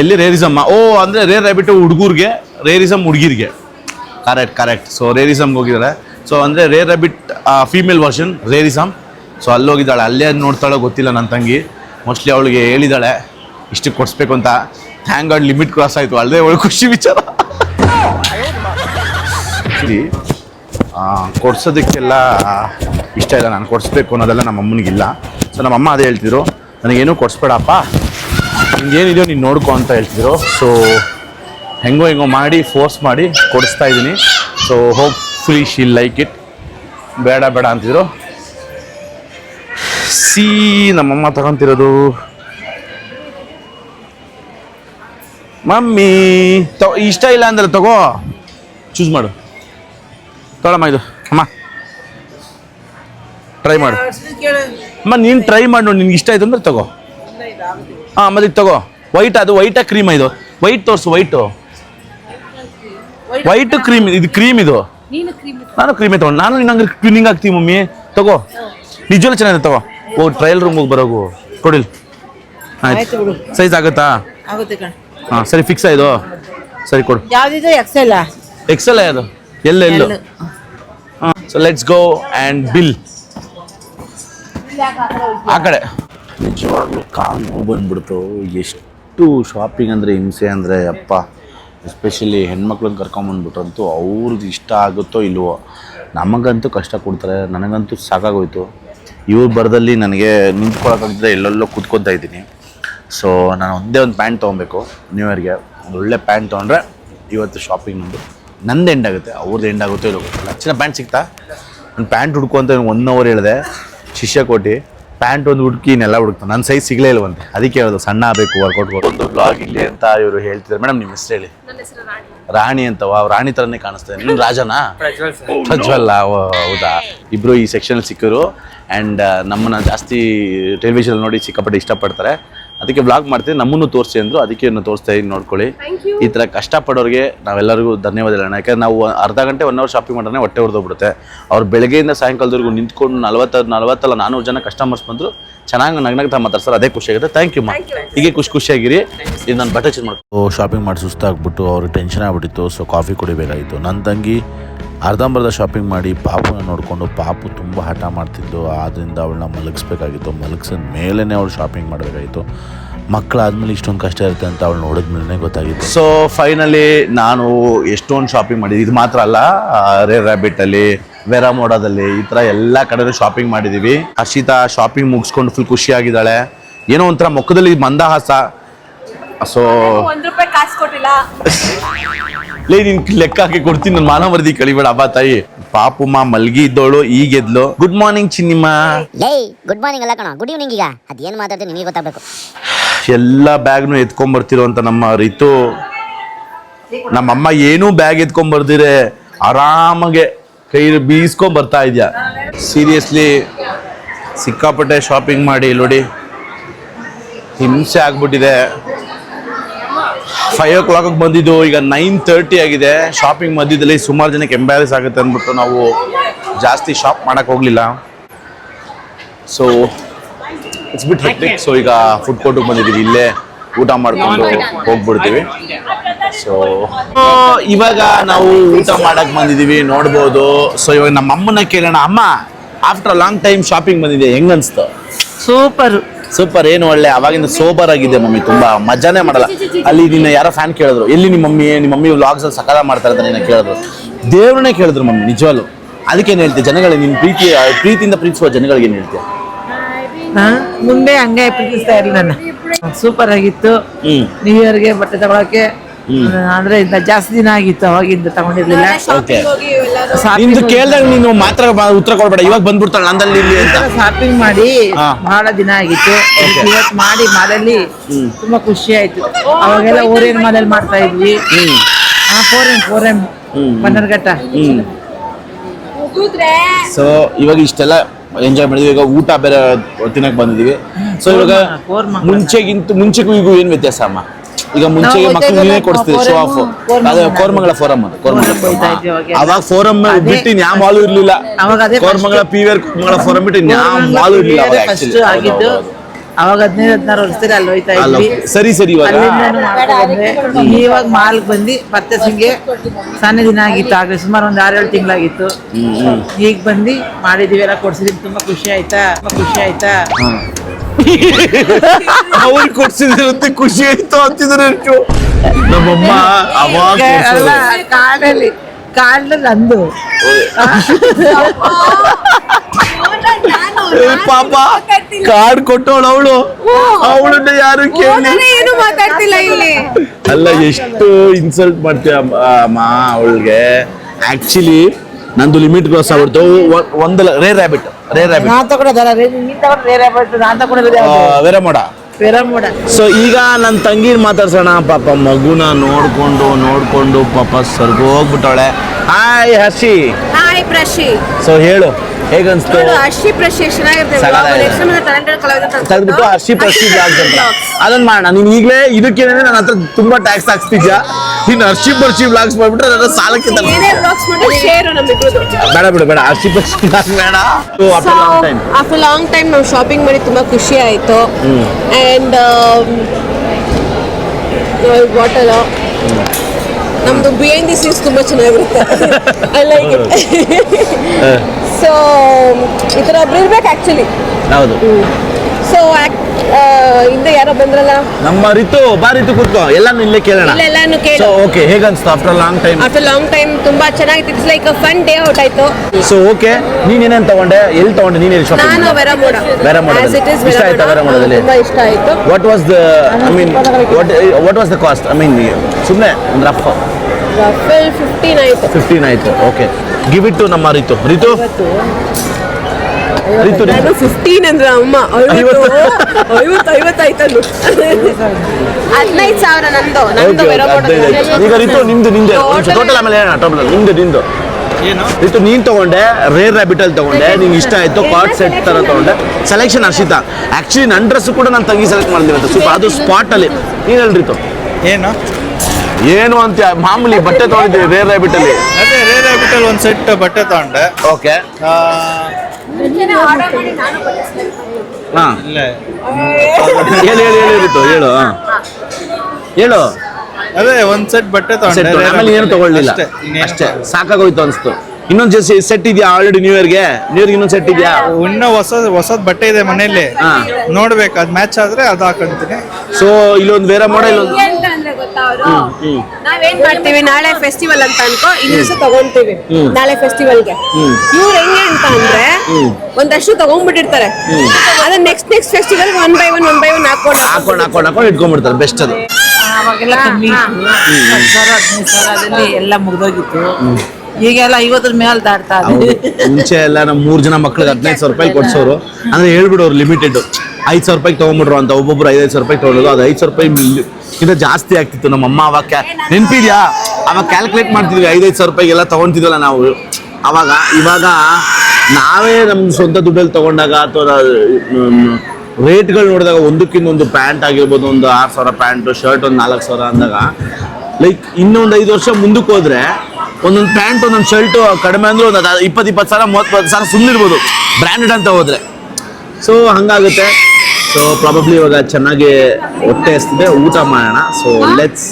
ಎಲ್ಲಿ? ರೇರಿಸಮ್ಮ ಓ ಅಂದರೆ ರೇರ್ ರ್ಯಾಬಿಟು ಹುಡುಗರಿಗೆ ರೇರಿಸಮ್ ಹುಡುಗಿರಿಗೆ. ಕರೆಕ್ಟ್ ಕರೆಕ್ಟ್ ಸೊ ರೇರಿಸಮ್ಗೆ ಹೋಗಿದ್ದಾರೆ ಸೊ ಅಂದರೆ rare rabbit female version Rareism so ಅಲ್ಲಿ ಹೋಗಿದ್ದಾಳೆ. ಅಲ್ಲೇ ನೋಡ್ತಾಳೋ ಗೊತ್ತಿಲ್ಲ ನನ್ನ ತಂಗಿ. ಮೋಸ್ಟ್ಲಿ ಅವಳಿಗೆ ಹೇಳಿದಾಳೆ. ಇಷ್ಟಕ್ಕೆ ಕೊಡಿಸ್ಬೇಕು ಅಂತ. ಥ್ಯಾಂಕ್ ಗಾಡ್ ಲಿಮಿಟ್ ಕ್ರಾಸ್ ಆಯಿತು. ಅಲ್ಲದೆ ಅವಳು ಖುಷಿ ವಿಚಾರ. ಕೊಡ್ಸೋದಕ್ಕೆಲ್ಲ ಇಷ್ಟ ಇಲ್ಲ. ನಾನು ಕೊಡಿಸ್ಬೇಕು ಅನ್ನೋದೆಲ್ಲ ನಮ್ಮ ಅಮ್ಮನಿಗಿಲ್ಲ. ಸೊ ನಮ್ಮ ಅಮ್ಮ ಅದೇ ಹೇಳ್ತಿದ್ರು. ನನಗೇನು ಕೊಡಿಸ್ಬೇಡಪ್ಪ. ನಿಂಗೇನಿದೆಯೋ ನೀನು ನೋಡ್ಕೊ ಅಂತ ಹೇಳ್ತಿದ್ರು. ಸೊ ಹೆಂಗೋ ಹೆಂಗೋ ಮಾಡಿ ಫೋರ್ಸ್ ಮಾಡಿ ಕೊಡಿಸ್ತಾ ಇದ್ದೀನಿ. So hopefully she'll like it ಬೇಡ ಬೇಡ ಅಂತಿದ್ರು. ಸಿ ನಮ್ಮಮ್ಮ ತಗೊಂತಿರೋದು. ಮಮ್ಮಿ ತಗೋ ಇಷ್ಟ ಇಲ್ಲ ಅಂದ್ರೆ ತಗೋ. ಚೂಸ್ ಮಾಡು. ತೊಗೊಳಮ್ಮ ಇದು. ಅಮ್ಮ. ಟ್ರೈ ಮಾಡು. ಅಮ್ಮ ನೀನು ಟ್ರೈ ಮಾಡಿ ನೋಡಿ ನಿನ್ಗೆ ಇಷ್ಟ ಆಯ್ತು ಅಂದ್ರೆ ತಗೋ. ಹಾಂ ಮತ್ತೆ ಇದು ತಗೋ. ವೈಟ್ ಅದು ವೈಟಾ ಕ್ರೀಮ್ ಇದು. ವೈಟ್ ತೋರಿಸು ವೈಟು ವೈಟ್ ಕ್ರೀಮ್ ಇದು ಕ್ರೀಮ್ ಇದು. ನೀನು ಕ್ರೀಮ್ ತಗೊಂಡು ನಾನು ನಿನ್ನಂಗೆ ಕ್ಲೀನಿಂಗ್ ಆಗ್ತೀವಿ ಮಮ್ಮಿ. ತಗೋ. ನಿಜವಲ್ಲ ಚೆನ್ನಾಗಿದೆ ತಗೋ. ಓ ಟ್ರಯಲ್ ರೂಮ್ ಹೋಗಿ ಬರೋಗು. ಕೊಡಿಲ್. ಆಯ್ತು. ಸೈಜ್ ಆಗುತ್ತಾ? ಹಾಂ ಸರಿ ಫಿಕ್ಸ್ ಆಯ್ತು ಸರಿ ಕೊಡು. ಎಕ್ಸೆಲ್ ಎಕ್ಸೆಲ್ ಅದು ಎಲ್ಲ ಎಲ್ಲು so let's go and bill ಆ ಕಡೆ. ನಿಜವಾಗ್ಲೂ ಕಾಲು ನೋವು ಬಂದ್ಬಿಡ್ತು. ಎಷ್ಟು ಶಾಪಿಂಗ್ ಅಂದರೆ ಹಿಂಸೆ ಅಂದರೆ ಅಪ್ಪ. ಎಸ್ಪೆಷಲಿ ಹೆಣ್ಮಕ್ಳನ್ನ ಕರ್ಕೊಂಬಂದ್ಬಿಟ್ರಂತೂ ಅವ್ರದ್ದು ಇಷ್ಟ ಆಗುತ್ತೋ ಇಲ್ವೋ. ನಮಗಂತೂ ಕಷ್ಟ ಕೊಡ್ತಾರೆ. ನನಗಂತೂ ಸಾಕಾಗೋಯ್ತು. ಇವ್ರ ಬರದಲ್ಲಿ ನನಗೆ ನಿಂತ್ಕೊಳಕ್ಕಾಗಿದ್ರೆ ಎಲ್ಲೆಲ್ಲೋ ಕೂತ್ಕೊತಾ ಇದ್ದೀನಿ. ಸೊ ನಾನು ಒಂದೇ ಒಂದು ಪ್ಯಾಂಟ್ ತೊಗೊಬೇಕು. ನ್ಯೂ ಇಯರ್ಗೆ ಒಂದು ಒಳ್ಳೆ ಪ್ಯಾಂಟ್ ತೊಗೊಂಡ್ರೆ ಇವತ್ತು ಶಾಪಿಂಗ್ ನಂದು ನಂದು ಎಂಡ್ ಆಗುತ್ತೆ ಅವ್ರದ್ದು ಎಂಡ್ ಆಗುತ್ತೋ ಇಲ್ಲೋ ಗೊತ್ತಿಲ್ಲ. ಚಿನ್ನ ಪ್ಯಾಂಟ್ ಸಿಗ್ತಾ? ಒಂದು ಪ್ಯಾಂಟ್ ಹುಡುಕು ಅಂತ ಒನ್ ಅವರ್ ಹೇಳಿದೆ ಶಿಷ್ಯ ಕೊಟ್ಟು ಪ್ಯಾಂಟ್ ಒಂದು ಹುಡುಕಿ ಇನ್ನೆಲ್ಲ ಹುಡುಕ್ತಾನೆ. ನನ್ನ ಸೈಜ್ ಸಿಗಲೇ ಇಲ್ವಂತೆ ಅದಕ್ಕೆ ಹೇಳೋದು ಸಣ್ಣ ಆಗಬೇಕು ವರ್ಕೌಟ್ ಒಂದು ಬ್ಲಾಗ್ ಇಲ್ಲಿ ಅಂತ ಇವರು ಹೇಳ್ತಿದ್ದಾರೆ. ಮೇಡಮ್ ನಿಮ್ಮ ಹೆಸರು ಹೇಳಿ. ರಾಣಿ. ಅಂತ ರಾಣಿ ಥರನೇ ಕಾಣಿಸ್ತದೆ ನೀನು ರಾಜನಾ? ಪ್ರಜ್ವಲ್ಲ ಓ, ಹೌದಾ? ಇಬ್ಬರು ಈ ಸೆಕ್ಷನಲ್ಲಿ ಸಿಕ್ಕರು ಆ್ಯಂಡ್ ನಮ್ಮನ್ನು ಜಾಸ್ತಿ ಟೆಲಿವಿಷನ್ ನೋಡಿ ಸಿಕ್ಕಾಪಟ್ಟೆ ಇಷ್ಟಪಡ್ತಾರೆ. ಅದಕ್ಕೆ ಬ್ಲಾಗ್ ಮಾಡ್ತೀನಿ ನಮ್ಮನ್ನು ತೋರಿಸಿ ಅಂದರು ಅದಕ್ಕೆ ತೋರಿಸ್ತಾ ಇದ್ದೀನಿ ನೋಡ್ಕೊಳ್ಳಿ. ಈ ಥರ ಕಷ್ಟಪಡೋರಿಗೆ ನಾವೆಲ್ಲರಿಗೂ ಧನ್ಯವಾದ ಹೇಳೋಣ ಯಾಕಂದ್ರೆ ನಾವು ಅರ್ಧ ಗಂಟೆ ಒನ್ ಅವರ್ ಶಾಪಿಂಗ್ ಮಾಡೋಣ ಹೊಟ್ಟೆ ಹೊಡೆದೋಗ್ಬಿಡುತ್ತೆ ಅವ್ರು ಬೆಳಗ್ಗೆಯಿಂದ ಸಾಯಂಕಾಲದವರೆಗೂ ನಿಂತ್ಕೊಂಡು ನಲವತ್ತ ನಲವತ್ತಲ್ಲ ನಾನ್ನೂರು ಜನ ಕಸ್ಟಮರ್ಸ್ ಬಂದರು ಚೆನ್ನಾಗಿ ನಗ್ನಗ್ತಾ ಮಾತಾಡ್ತಾರೆ ಅದೇ ಖುಷಿಯಾಗುತ್ತೆ ಥ್ಯಾಂಕ್ ಯು ಮಾ ಹೀಗೆ ಖುಷಿ ಖುಷಿಯಾಗಿರಿ. ಇದು ನಾನು ಬಟ್ಟೆ ಚೇಂಜ್ ಮಾಡ್ಕೊ ಶಾಪಿಂಗ್ ಮಾಡಿ ಸುಸ್ತಾಗ್ಬಿಟ್ಟು ಅವ್ರಿಗೆ ಟೆನ್ಷನ್ ಆಗ್ಬಿಟ್ಟಿತ್ತು. ಸೊ ಕಾಫಿ ಕುಡಿಬೇಕಾಗಿತ್ತು. ನನ್ನ ತಂಗಿ ಅರ್ಧಂಬರ್ಧ ಶಾಪಿಂಗ್ ಮಾಡಿ ಪಾಪುನ ನೋಡಿಕೊಂಡು ಪಾಪು ತುಂಬ ಹಠ ಮಾಡ್ತಿದ್ದು ಆದ್ದರಿಂದ ಅವಳನ್ನ ಮಲಗಿಸ್ಬೇಕಾಗಿತ್ತು. ಮಲಗಿಸಿದ ಮೇಲೇ ಅವಳು ಶಾಪಿಂಗ್ ಮಾಡಬೇಕಾಗಿತ್ತು. ಮಕ್ಕಳಾದ್ಮೇಲೆ ಇಷ್ಟೊಂದು ಕಷ್ಟ ಇರುತ್ತೆ ಅಂತ ಅವಳು ನೋಡಿದ್ಮೇಲೆ ಗೊತ್ತಾಗಿತ್ತು. ಸೊ ಫೈನಲಿ ನಾನು ಎಷ್ಟೊಂದು ಶಾಪಿಂಗ್ ಮಾಡಿದ್ದು. ಇದು ಮಾತ್ರ ಅಲ್ಲ ರೇ ರ್ಯಾಬಿಟಲ್ಲಿ ವೆರಾಮೋಡಾದಲ್ಲಿ ಈ ಥರ ಎಲ್ಲ ಕಡೆನೂ ಶಾಪಿಂಗ್ ಮಾಡಿದ್ದೀವಿ ಹರ್ಷಿತಾ ಶಾಪಿಂಗ್ ಮುಗಿಸ್ಕೊಂಡು ಫುಲ್ ಖುಷಿಯಾಗಿದ್ದಾಳೆ. ಏನೋ ಒಂಥರ ಮುಖದಲ್ಲಿ ಮಂದಹಾಸ. ಸೊ ಒಂದು ರೂಪಾಯಿ ಕಾಸು ಕೊಟ್ಟಿಲ್ಲ. ಲೇ ನಿನ್ ಲೆಕ್ಕ ಹಾಕಿ ಕೊಡ್ತೀನಿ ನನ್ನ ಮಾನ ವರದಿ ಕಳಿಬೇಡ ಅಬ್ಬಾ ತಾಯಿ. ಪಾಪುಮ್ಮ ಮಲ್ಗಿ ಇದ್ದೋಳು ಈಗ ಎದ್ಲು. ಗುಡ್ ಮಾರ್ನಿಂಗ್ ಚಿನ್ನಿಮ್ಮ. ಲೇ ಗುಡ್ ಮಾರ್ನಿಂಗ್ ಅಲ್ಲ ಕಣ ಗುಡ್ ಈವ್ನಿಂಗ್ ಈಗ. ಅದೇನು ಮಾತಾಡ್ತೀನಿ ನಿಮಗೆ ಗೊತ್ತಾಗಬೇಕು. ಎಲ್ಲ ಬ್ಯಾಗ್ನು ಎತ್ಕೊಂಡ್ ಬರ್ತಿರೋ ಅಂತ ನಮ್ಮ ರಿತು. ನಮ್ಮಮ್ಮ ಏನೂ ಬ್ಯಾಗ್ ಎತ್ಕೊಂಡ್ ಬರ್ದಿರೆ ಆರಾಮಾಗೆ ಕೈ ಬೀಸ್ಕೊಂಡ್ ಬರ್ತಾ ಇದ್ಯಾ. ಸೀರಿಯಸ್ಲಿ ಸಿಕ್ಕಾಪಟ್ಟೆ ಶಾಪಿಂಗ್ ಮಾಡಿ ನೋಡಿ. ಹಿಂಸೆ ಆಗ್ಬಿಟ್ಟಿದೆ. ಫೈವ್ ಓ ಕ್ಲಾಕಿಗೆ ಬಂದಿದ್ದು, ಈಗ ನೈನ್ ತರ್ಟಿ ಆಗಿದೆ. ಶಾಪಿಂಗ್ ಮಧ್ಯದಲ್ಲಿ ಸುಮಾರು ಜನಕ್ಕೆ ಎಂಬ್ಯಾರೆಸ್ ಆಗುತ್ತೆ ಅಂದ್ಬಿಟ್ಟು ನಾವು ಜಾಸ್ತಿ ಶಾಪ್ ಮಾಡೋಕೆ ಹೋಗಲಿಲ್ಲ. So it's bit hectic so ಈಗ ಫುಡ್ ಕೋರ್ಟಿಗೆ ಬಂದಿದ್ದೀವಿ. ಇಲ್ಲೇ ಊಟ ಮಾಡ್ಕೊಂಡು ಹೋಗ್ಬಿಡ್ತೀವಿ. ಸೊ ಇವಾಗ ನಾವು ಊಟ ಮಾಡಕ್ ಬಂದಿದ್ದೀವಿ. ನೋಡ್ಬೋದು. ಸೊ ಇವಾಗ ನಮ್ಮ ಅಮ್ಮನ ಕೇಳೋಣ. ಅಮ್ಮ ಆಫ್ಟರ್ ಲಾಂಗ್ ಟೈಮ್ ಶಾಪಿಂಗ್ ಬಂದಿದೆ, ಹೆಂಗ್ ಅನ್ಸ್ತು? ಸೂಪರ್ ಸೂಪರ್ ಏನು ಒಳ್ಳೆ ಅವಾಗಿಂದ ಸೋಬರ್ ಆಗಿದೆ ಮಮ್ಮಿ ತುಂಬಾ ಮಜಾನೇ ಮಾಡಲ್ಲ. ಅಲ್ಲಿ ನಿನ್ನ ಯಾರೋ ಫ್ಯಾನ್ ಕೇಳಿದ್ರು ಎಲ್ಲಿ ನಿಮ್ಮ ಮಮ್ಮಿ ನಿಮ್ಮ ಮಮ್ಮಿ ವ್ಲಾಗ್ಸ್ ಅಲ್ಲಿ ಸಕಾಲ ಮಾಡ್ತಾ ಅಂತ ನಿನ್ನ ಕೇಳಿದ್ರು. ದೇವ್ರನ್ನೇ ಕೇಳಿದ್ರು ಮಮ್ಮಿ ನಿಜವಾಗ್ಲು. ಅದಕ್ಕೇನು ಹೇಳ್ತೀಯ? ಜನಗಳಿಗೆ ನಿನ್ನ ಪ್ರೀತಿ ಪ್ರೀತಿಯಿಂದ ಪ್ರೀತಿಸುವ ಜನಗಳಿಗೆ ಏನು ಹೇಳ್ತೀಯ? ಹಾ ಮುಂದೆ ಹಂಗೆ ಪ್ರೀತಿಸ್ತಾ ಇರ್ಲಿ ನನ್ನ. ಸೂಪರ್ ಆಗಿತ್ತು. ಹ್ಮ್. ನ್ಯೂ ಇಯರ್ಗೆ ಬಟ್ಟೆ ತಗೊಳಕ್ಕೆ ಅಂದ್ರೆ ಇದ್ನ ಜಾಸ್ತಿ ದಿನ ಆಗಿತ್ತು ಅವಾಗಿಂದ ತಗೊಂಡಿರ್ಲಿಲ್ಲ. ಓಕೆ ಹೋಗಿ ಎಲ್ಲಾರು ನಿಂದು ಕೇಳ್ದಾಗ ನೀನು ಮಾತ್ರ ಬ- ಉತ್ತರ ಕೊಡ್ಬೇಡ. ಇವಾಗ ಬಂದ್ಬಿಡ್ತಾಳೆ ನಂದಲ್ಲಿ ಇಲ್ಲಿ ಅಂತ. ಶಾಪಿಂಗ್ ಮಾಡಿ ಹಾ. ಬಹಳ ದಿನ ಆಗಿತ್ತು. ಇವತ್ತು ಮಾಡಿ ಮಾಲಲ್ಲಿ ತುಂಬಾ ಖುಷಿ ಆಯ್ತು. ಅವಾಗೆಲ್ಲ ಓರೇನ್ ಮನೇಲಿ ಮಾಡ್ತಾ ಇದ್ವಿ. ಹಾ four M Forum Bannerghatta ಹ್ಮ್. ಸೊ ಇವಾಗ ಇಷ್ಟೆಲ್ಲ ಎಂಜಾಯ್ ಮಾಡಿದ್ವಿ. ಈಗ ಊಟ ಬೇರೆ ತಿನ್ನಕ್ ಬಂದಿದೀವಿ. ಸೊ ಇವಾಗ ಮುಂಚೆಗಿಂತ ಮುಂಚೆಗೂ ಈಗ ಏನ್ ವ್ಯತ್ಯಾಸ ಅಮ್ಮ? ಈಗ ಮುಂಚೆಗೆ ಮಕ್ಕಳು ನೀವೇ ಕೊಡಿಸ್ತೀವಿ ಶೋ ಆಫ್ ಅದೇ ಕೋರ್ಮಂಗಳ ಫೋರಮ್ ಅದು ಕೋರ್ಮಂಗಳ. ಅವಾಗ ಫೋರಮ್ ಬಿಟ್ಟು ಯಾವ ಮಾಲು ಇರ್ಲಿಲ್ಲ. Koramangala P V R Koramangala Forum ಬಿಟ್ಟು ಯಾವ ಮಾಲು ಇರ್ಲಿಲ್ಲ ಅವಾಗ ಅವಾಗ ಹದಿನೈದು ಹದಿನಾರು ವರ್ಷದಲ್ಲಿ ಅಲ್ಲಿ ಹೋಯ್ತಾ ಇದ್ವಿ. ಸರಿ ಸರಿ ಇವಾಗ. ಅಲ್ಲಿಂದನೂ ಮಾಡ್ಕೊಂಡ್ ಬಂದೆ. ಇವಾಗ ಮಾಲ್ ಬಂದು ಪರ್ಚೇಸಿಂಗ್ಗೆ ಸಣ್ಣ ದಿನ ಆಗಿತ್ತು. ಆಗ ಸುಮಾರು ಒಂದು ಆರೇಳು ತಿಂಗಳಾಗಿತ್ತು. ಈಗ ಬಂದು ಮಾಡಿದೀವಿ ಎಲ್ಲ ಕೊಡ್ಸಿದೀವಿ ತುಂಬಾ ಖುಷಿ ಆಯ್ತಾ? ತುಂಬಾ ಖುಷಿ ಆಯ್ತಾ? ಅವ್ರಿಗೆ ಕೊಡ್ಸಿದ್ರೆ ಖುಷಿ ಆಯ್ತು ಅಂತಿದ್ರೆ ನಮ್ಮಮ್ಮ ಅವಾಗ ಅಲ್ಲ ಕೊಡ್ಸೋದು. ಕಾಡಲ್ಲಿ ಕಾಡಲ್ಲಿ ಅಂದು ಪಾಪ ಕಾರ್ಡ್ ಕೊಟ್ಟವಳು ಅವಳು. ಅವಳನ್ನ ಯಾರು ಕೇಳಿ? ಏನು ಮಾತಾಡ್ತಿಲ್ಲ ಇಲ್ಲಿ? ಅಲ್ಲ ಎಷ್ಟು ಇನ್ಸಲ್ಟ್ ಮಾಡ್ತೀಯ ಅಮ್ಮ- ಅವಳಿಗೆ? ಆಕ್ಚುಲಿ ನಂದು ಲಿಮಿಟ್ ಕ್ರಾಸ್ ಆಗ್ಬಿಡ್ತು. ಒಂದ್ ಒಂದು ರೇ ರ್ಯಾಬಿಟ್ ರೇ ರ್ಯಾಬಿಟ್ ನಾನ್ ತಗೊಂಡದಲ್ಲ ಯಾವ್ದು? ವೆರಮೋಡ ಪಿರಮಿಡ್ ಸೊ ಈಗ ನನ್ನ ತಂಗಿನ ಮಾತಾಡ್ಸೋಣ. ಪಾಪ ಮಗುನ ನೋಡ್ಕೊಂಡು ನೋಡ್ಕೊಂಡು ಪಾಪ ಸರ್ಗ ಹೋಗ್ಬಿಟ್ಟವಳೆ ಹಾಯ್ ಹಾಯ್ ಪ್ರಶಿ ಸೊ ಹೇಳು. ಹೇಗನ್ಸ್ತು? ಹರ್ಷಿ ಪ್ರಶಿ ಅಂತ ತೆಗೆದ್ಬಿಟ್ಟು ಹರ್ಷಿ ಪ್ರಶಿ ಬ್ಲಾಗ್ಸ್ ಅಂತ. ಅದನ್ನ ಮಾಡೋಣ. ನೀನ್ ಈಗಲೇ ಇದಕ್ಕೆ ನನ್ನ ಹತ್ರ ತುಂಬಾ ಟ್ಯಾಕ್ಸ್ ಹಾಕ್ಸ್ತಿದ್ಯಾ? ನೀನ್ ಹರ್ಷಿ ಪರ್ಷಿ ಬ್ಲಾಗ್ಸ್ ಮಾಡ್ಬಿಟ್ರೆ ನನ್ನ ಸಾಲಕ್ಕೆ ಬೇಡ ಬಿಡು ಬೇಡ. ಹರ್ಷಿ ಪರ್ಷಿ ಬ್ಲಾಗ್ ಬೇಡ after long time after long time ನಾವು ಶಾಪಿಂಗ್ ಮಾಡಿ ತುಂಬಾ ಖುಷಿ ಆಯ್ತು. ಅಂಡ್ ವಾಟರ್ ನಮ್ದು ಬಿಹೈಂಡ್ ದಿ ಸೀನ್ಸ್ ತುಂಬಾ ಚೆನ್ನಾಗಿರುತ್ತೆ. ಐ ಲೈಕ್ ಇಟ್ ಸೊ ಈ ಥರ ಒಬ್ರು ಇರ್ಬೇಕು ಆ್ಯಕ್ಚುಲಿ ಹೌದು. ಸೊ ಹಿಂದೆ ಯಾರೋ ಬಂದ್ರಲ್ಲ? ನಮ್ಮ ರಿತು ಬಾ ರಿತು ಕೂತ್ಕೋ. ಎಲ್ಲಾನು ಇಲ್ಲೇ ಕೇಳೋಣ. ಇಲ್ಲ ಎಲ್ಲಾನು ಸೊ ಕೇಳು okay ಹೇಗನ್ಸ್ತು? After long time after long time ತುಂಬಾ ಚೆನ್ನಾಗಿತ್ತು. It's like a fun day out ಆಯ್ತು. ಸೊ ಓಕೆ ನೀನ್ ಏನೇನ್ ತಗೊಂಡೆ? ಎಲ್ಲಿ ತಗೊಂಡೆ? ನೀನ್ ಎಲ್ಲಿ ಶಾಪಿಂಗ್ ನಾನು ವೆರಮೋಡ ವೆರಮೋಡ ಇಷ್ಟ ಆಯ್ತಾ ವೆರಮೋಡದಲ್ಲಿ? ತುಂಬಾ ಇಷ್ಟ ಆಯ್ತು. What was the I mean what what was the cost I mean ಸುಮ್ಮನೆ ಒಂದು ರಫ್ ರಫಲ್ ಫಿಫ್ಟೀನ್ ಆಯ್ತು. ಫಿಫ್ಟೀನ್ ಆಯ್ತು ಓಕೆ ಗಿವ್ ಇಟ್ ಟು ನಮ್ಮ ರಿತು. ರಿತು? ರಿತು ನಾನು ಫಿಫ್ಟೀನ್ ಅಂದ್ರೆ ಅಮ್ಮ ಐವತ್ತು. ಐವತ್ತು. ಹದಿನೈದು ಸಾವಿರ ನಂದು. ನಂದು ಓಕೆ ವೆರಮೋಡ ಈಗ ರಿತು ನಿಮ್ದು ನಿಂದೆ ಟೋಟಲ್ ಆಮೇಲೆ ಹೇಳೋಣ ಟೋಟಲ್ ನಿಮ್ದು ನಿಂದು ಏನು? ರಿತು ನೀನು ತಗೊಂಡೆ ರೇರ್ ರ್ಯಾಬಿಟ್ ಅಲ್ಲಿ ತಗೊಂಡೆ ನಿಂಗೆ ಇಷ್ಟ ಆಯ್ತು ಕಾರ್ಡ್ ಸೆಟ್ ತರ ತಗೊಂಡೆ. ಸೆಲೆಕ್ಷನ್ ಹರ್ಷಿತಾ. ಆಕ್ಚುಲಿ ನನ್ನ ಡ್ರೆಸ್ ಕೂಡ ನಾನು ತಂಗಿ ಸೆಲೆಕ್ಟ್ ಮಾಡಿದ್ವಿ ಅಂತ ಸೂಪರ್ ಅದು ಸ್ಪಾಟ್ ಅಲ್ಲಿ. ನೀನ್ ಹೇಳಿ ರಿತು. ಏನು? ಏನು ಅಂತ ಮಾಮೂಲಿ ಬಟ್ಟೆ ತಗೊಂಡಿದ್ದೀವಿ ರೇರ್ ರ್ಯಾಬಿಟ್ ಅಲ್ಲಿ ಅದೇ ರೇರ್ ಹ್ಯಾಬಿಟಲ್ ಒಂದು ಸೆಟ್ ಬಟ್ಟೆ ತಗೊಂಡೆ. ಓಕೆ. ಹಾ. ಹೇಳಿ ಹೇಳಿ ಹೇಳಿ ಹೇಳು. ಹೇಳು. ಅದೇ ಒಂದ್ ಸೆಟ್ ಬಟ್ಟೆ ತಗೊಂಡೆ ಆಮೇಲೆ ಏನು. ತಗೊಳ್ಳಿಲ್ಲ. ಅಷ್ಟೇ, ಅಷ್ಟೇ ಸಾಕಾಗೋಯ್ತು ಅನ್ಸ್ತು. ಇನ್ನೊಂದು ಸೆಟ್ ಇದೆಯಾ ಆಲ್ರೆಡಿ ನ್ಯೂ ಇಯರ್ಗೆ ನ್ಯೂ ಇಯರ್ಗೆ ಇನ್ನೊಂದು ಸೆಟ್ ಇದೆಯಾ? ಇನ್ನೂ ಹೊಸ ಹೊಸದ್ ಬಟ್ಟೆ ಇದೆ ಮನೆಯಲ್ಲಿ. ನೋಡ್ಬೇಕು ಅದ್ ಮ್ಯಾಚ್ ಆದ್ರೆ ಅದು ಹಾಕೊಂತೀನಿ. ಸೊ ಇಲ್ಲೊಂದು ಬೇರೆ ಮಾಡಲ್ ಇಲ್ಲೊಂದು ಗೊತ್ತಾ ಅವರು ನಾವೇನ್ ಮಾಡ್ತೀವಿ ನಾಳೆ ಫೆಸ್ಟಿವಲ್ ಅಂತ ಅನ್ಕೋ ಇನ್ನೊಂದ್ ದಿವಸ ತಗೊಂತೀವಿ. ನಾಳೆ ಫೆಸ್ಟಿವಲ್ಗೆ ಇವ್ರು ಹೆಂಗೆ ಅಂತ ಅಂದ್ರೆ ಒಂದಷ್ಟು ತಗೊಂಡ್ಬಿಟ್ಟಿರ್ತಾರೆ ಅದನ್ನ next next festival one by one one by one ಹಾಕೊಂಡು. ಹಾಕೊಂಡು ಹಾಕೊಂಡು ಹಾಕೊಂಡು ಇಟ್ಕೊಂಡ್ಬಿಡ್ತಾರೆ ಬೆಸ್ಟ್ ಅದು. ಅವಾಗೆಲ್ಲ ಕಮ್ಮಿ ಇತ್ತು. ಹತ್ತು ಸಾವಿರ ಹದಿನೈದು ಸಾವಿರ ಅದಲ್ಲಿ ಎಲ್ಲ ಮುಗ್ದೋಗಿತ್ತು. ಈಗೆಲ್ಲ ಐವತ್ತರ ಮೇಲೆ ದಾಟ್ತಾ ಮುಂಚೆ ಎಲ್ಲ ನಮ್ಮ ಮೂರ್ ಜನ ಮಕ್ಳಿಗೆ ಹದಿನೈದು ಸಾವಿರ ರೂಪಾಯಿ ಕೊಡ್ಸೋರು. ಅಂದ್ರೆ ಹೇಳ್ಬಿಡೋರು ಲಿಮಿಟೆಡ್ ಐದು ಸಾವಿರ ರೂಪಾಯಿ ತಗೊಂಡ್ಬಿಟ್ರು ಅಂತ, ಒಬ್ಬೊಬ್ರು ಐದೈದು ಸಾವಿರ ರೂಪಾಯಿ ತಗೊಳ್ಳೋದು ಅದು ಐದು ಸಾವಿರ ರೂಪಾಯಿ ಇಂದ ಜಾಸ್ತಿ ಆಗ್ತಿತ್ತು ನಮ್ಮ ಅಮ್ಮ ಅವಾಗ ಕ್ಯಾ ನೆನ್ಪಿದ್ಯಾ? ಅವಾಗ ಕ್ಯಾಲ್ಕುಲೇಟ್ ಮಾಡ್ತಿದ್ವಿ ಐದೈದು ಸಾವಿರ ರೂಪಾಯಿಗೆಲ್ಲ ತೊಗೊತಿದ್ವಲ್ಲ ನಾವು. ಅವಾಗ, ಇವಾಗ ನಾವೇ ನಮ್ಮ ಸ್ವಂತ ದುಡ್ಡಲ್ಲಿ ತಗೊಂಡಾಗ ಅಥವಾ ರೇಟ್ಗಳು ನೋಡಿದಾಗ ಒಂದಕ್ಕಿಂತ ಒಂದು ಪ್ಯಾಂಟ್ ಆಗಿರ್ಬೋದು, ಒಂದು ಆರು ಸಾವಿರ ಪ್ಯಾಂಟು, ಶರ್ಟ್ ಒಂದು ನಾಲ್ಕು ಸಾವಿರ ಅಂದಾಗ, ಲೈಕ್ ಇನ್ನೊಂದು ಐದು ವರ್ಷ ಮುಂದಕ್ಕೆ ಹೋದರೆ ಒಂದೊಂದು ಪ್ಯಾಂಟ್, ಒಂದೊಂದು ಶರ್ಟು ಕಡಿಮೆ ಅಂದರೆ ಒಂದು ಇಪ್ಪತ್ತು ಇಪ್ಪತ್ತು ಸಾವಿರ, ಮೂವತ್ತು ಸಾವಿರ ಸುಮ್ಮನಿರ್ಬೋದು ಬ್ರ್ಯಾಂಡೆಡ್ ಅಂತ ಹೋದರೆ. ಸೊ ಹಂಗಾಗುತ್ತೆ. ಸೊ ಪ್ರಾಬಬ್ಲಿ ಇವಾಗ ಚೆನ್ನಾಗಿ ಹೊಟ್ಟೆ ಹಸ್ತಿದೆ ಊಟ ಮಾಡೋಣ. ಸೊ ಲೆಟ್ಸ್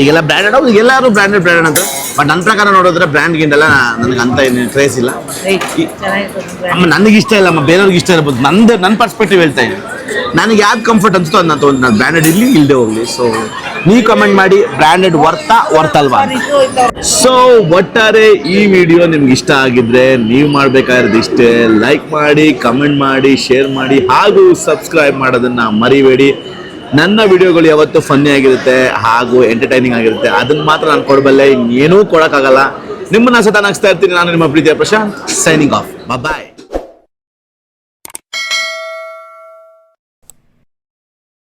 ಈಗೆಲ್ಲ ಬ್ರ್ಯಾಂಡೆಡ್ ಹೌದು ಎಲ್ಲರೂ ಬ್ರ್ಯಾಂಡೆಡ್ ಬ್ರ್ಯಾಂಡೆಡ್ ಅಂತ. ಬಟ್ ನನ್ನ ಪ್ರಕಾರ ನೋಡಿದ್ರೆ ಬ್ರ್ಯಾಂಡ್ ಗಿಂಡೆಲ್ಲ ನನಗೆ ಅಂತ ಏನು ಕ್ರೇಸ್ ಇಲ್ಲ. ಅಮ್ಮ ನನಗೆ ಇಷ್ಟ ಇಲ್ಲ ಅಮ್ಮ ಬೇರೆಯವ್ರಿಗೆ ಇಷ್ಟ ಇರ್ಬೋದು. ನಂದು ನನ್ನ ಪರ್ಸ್ಪೆಕ್ಟಿವ್ ಹೇಳ್ತಾ ಇದ್ದೀನಿ. ನನಗೆ ಯಾವ್ದು ಕಂಫರ್ಟ್ ಅನ್ಸುತ್ತೋ ಅದನ್ನ ತೊಗೊಂಡು ನಾನು ಬ್ರ್ಯಾಂಡೆಡ್ ಇರಲಿ ಇಲ್ಲದೆ ಹೋಗಲಿ. ಸೊ ನೀವು ಕಮೆಂಟ್ ಮಾಡಿ ಬ್ರ್ಯಾಂಡೆಡ್ ವರ್ತಾ, ವರ್ತಲ್ವಾ ಸೊ ಒಟ್ಟಾರೆ ಈ ವಿಡಿಯೋ ನಿಮ್ಗೆ ಇಷ್ಟ ಆಗಿದ್ರೆ ನೀವು ಮಾಡ್ಬೇಕಾಗಿರೋದು ಇಷ್ಟೇ. ಲೈಕ್ ಮಾಡಿ ಕಮೆಂಟ್ ಮಾಡಿ ಶೇರ್ ಮಾಡಿ, ಹಾಗೂ ಸಬ್ಸ್ಕ್ರೈಬ್ ಮಾಡೋದನ್ನ ಮರಿಬೇಡಿ. ನನ್ನ ವಿಡಿಯೋಗಳು ಯಾವತ್ತೂ ಫನ್ನಿ ಆಗಿರುತ್ತೆ, ಹಾಗೂ ಎಂಟರ್ಟೈನಿಂಗ್ ಆಗಿರುತ್ತೆ. ಅದನ್ನ ಮಾತ್ರ ನಾನು ಕೊಡಬಲ್ಲೆ, ಇನ್ನೇನೂ ಕೊಡೋಕ್ಕಾಗಲ್ಲ. ನಿಮ್ಮನ್ನ ಸತ ನಗಿಸ್ತಾ ಇರ್ತೀನಿ. ನಾನು ನಿಮ್ಮ ಪ್ರೀತಿಯ ಪ್ರಶಾಂತ್ ಸೈನಿಂಗ್ ಆಫ್ ಬಾಯ್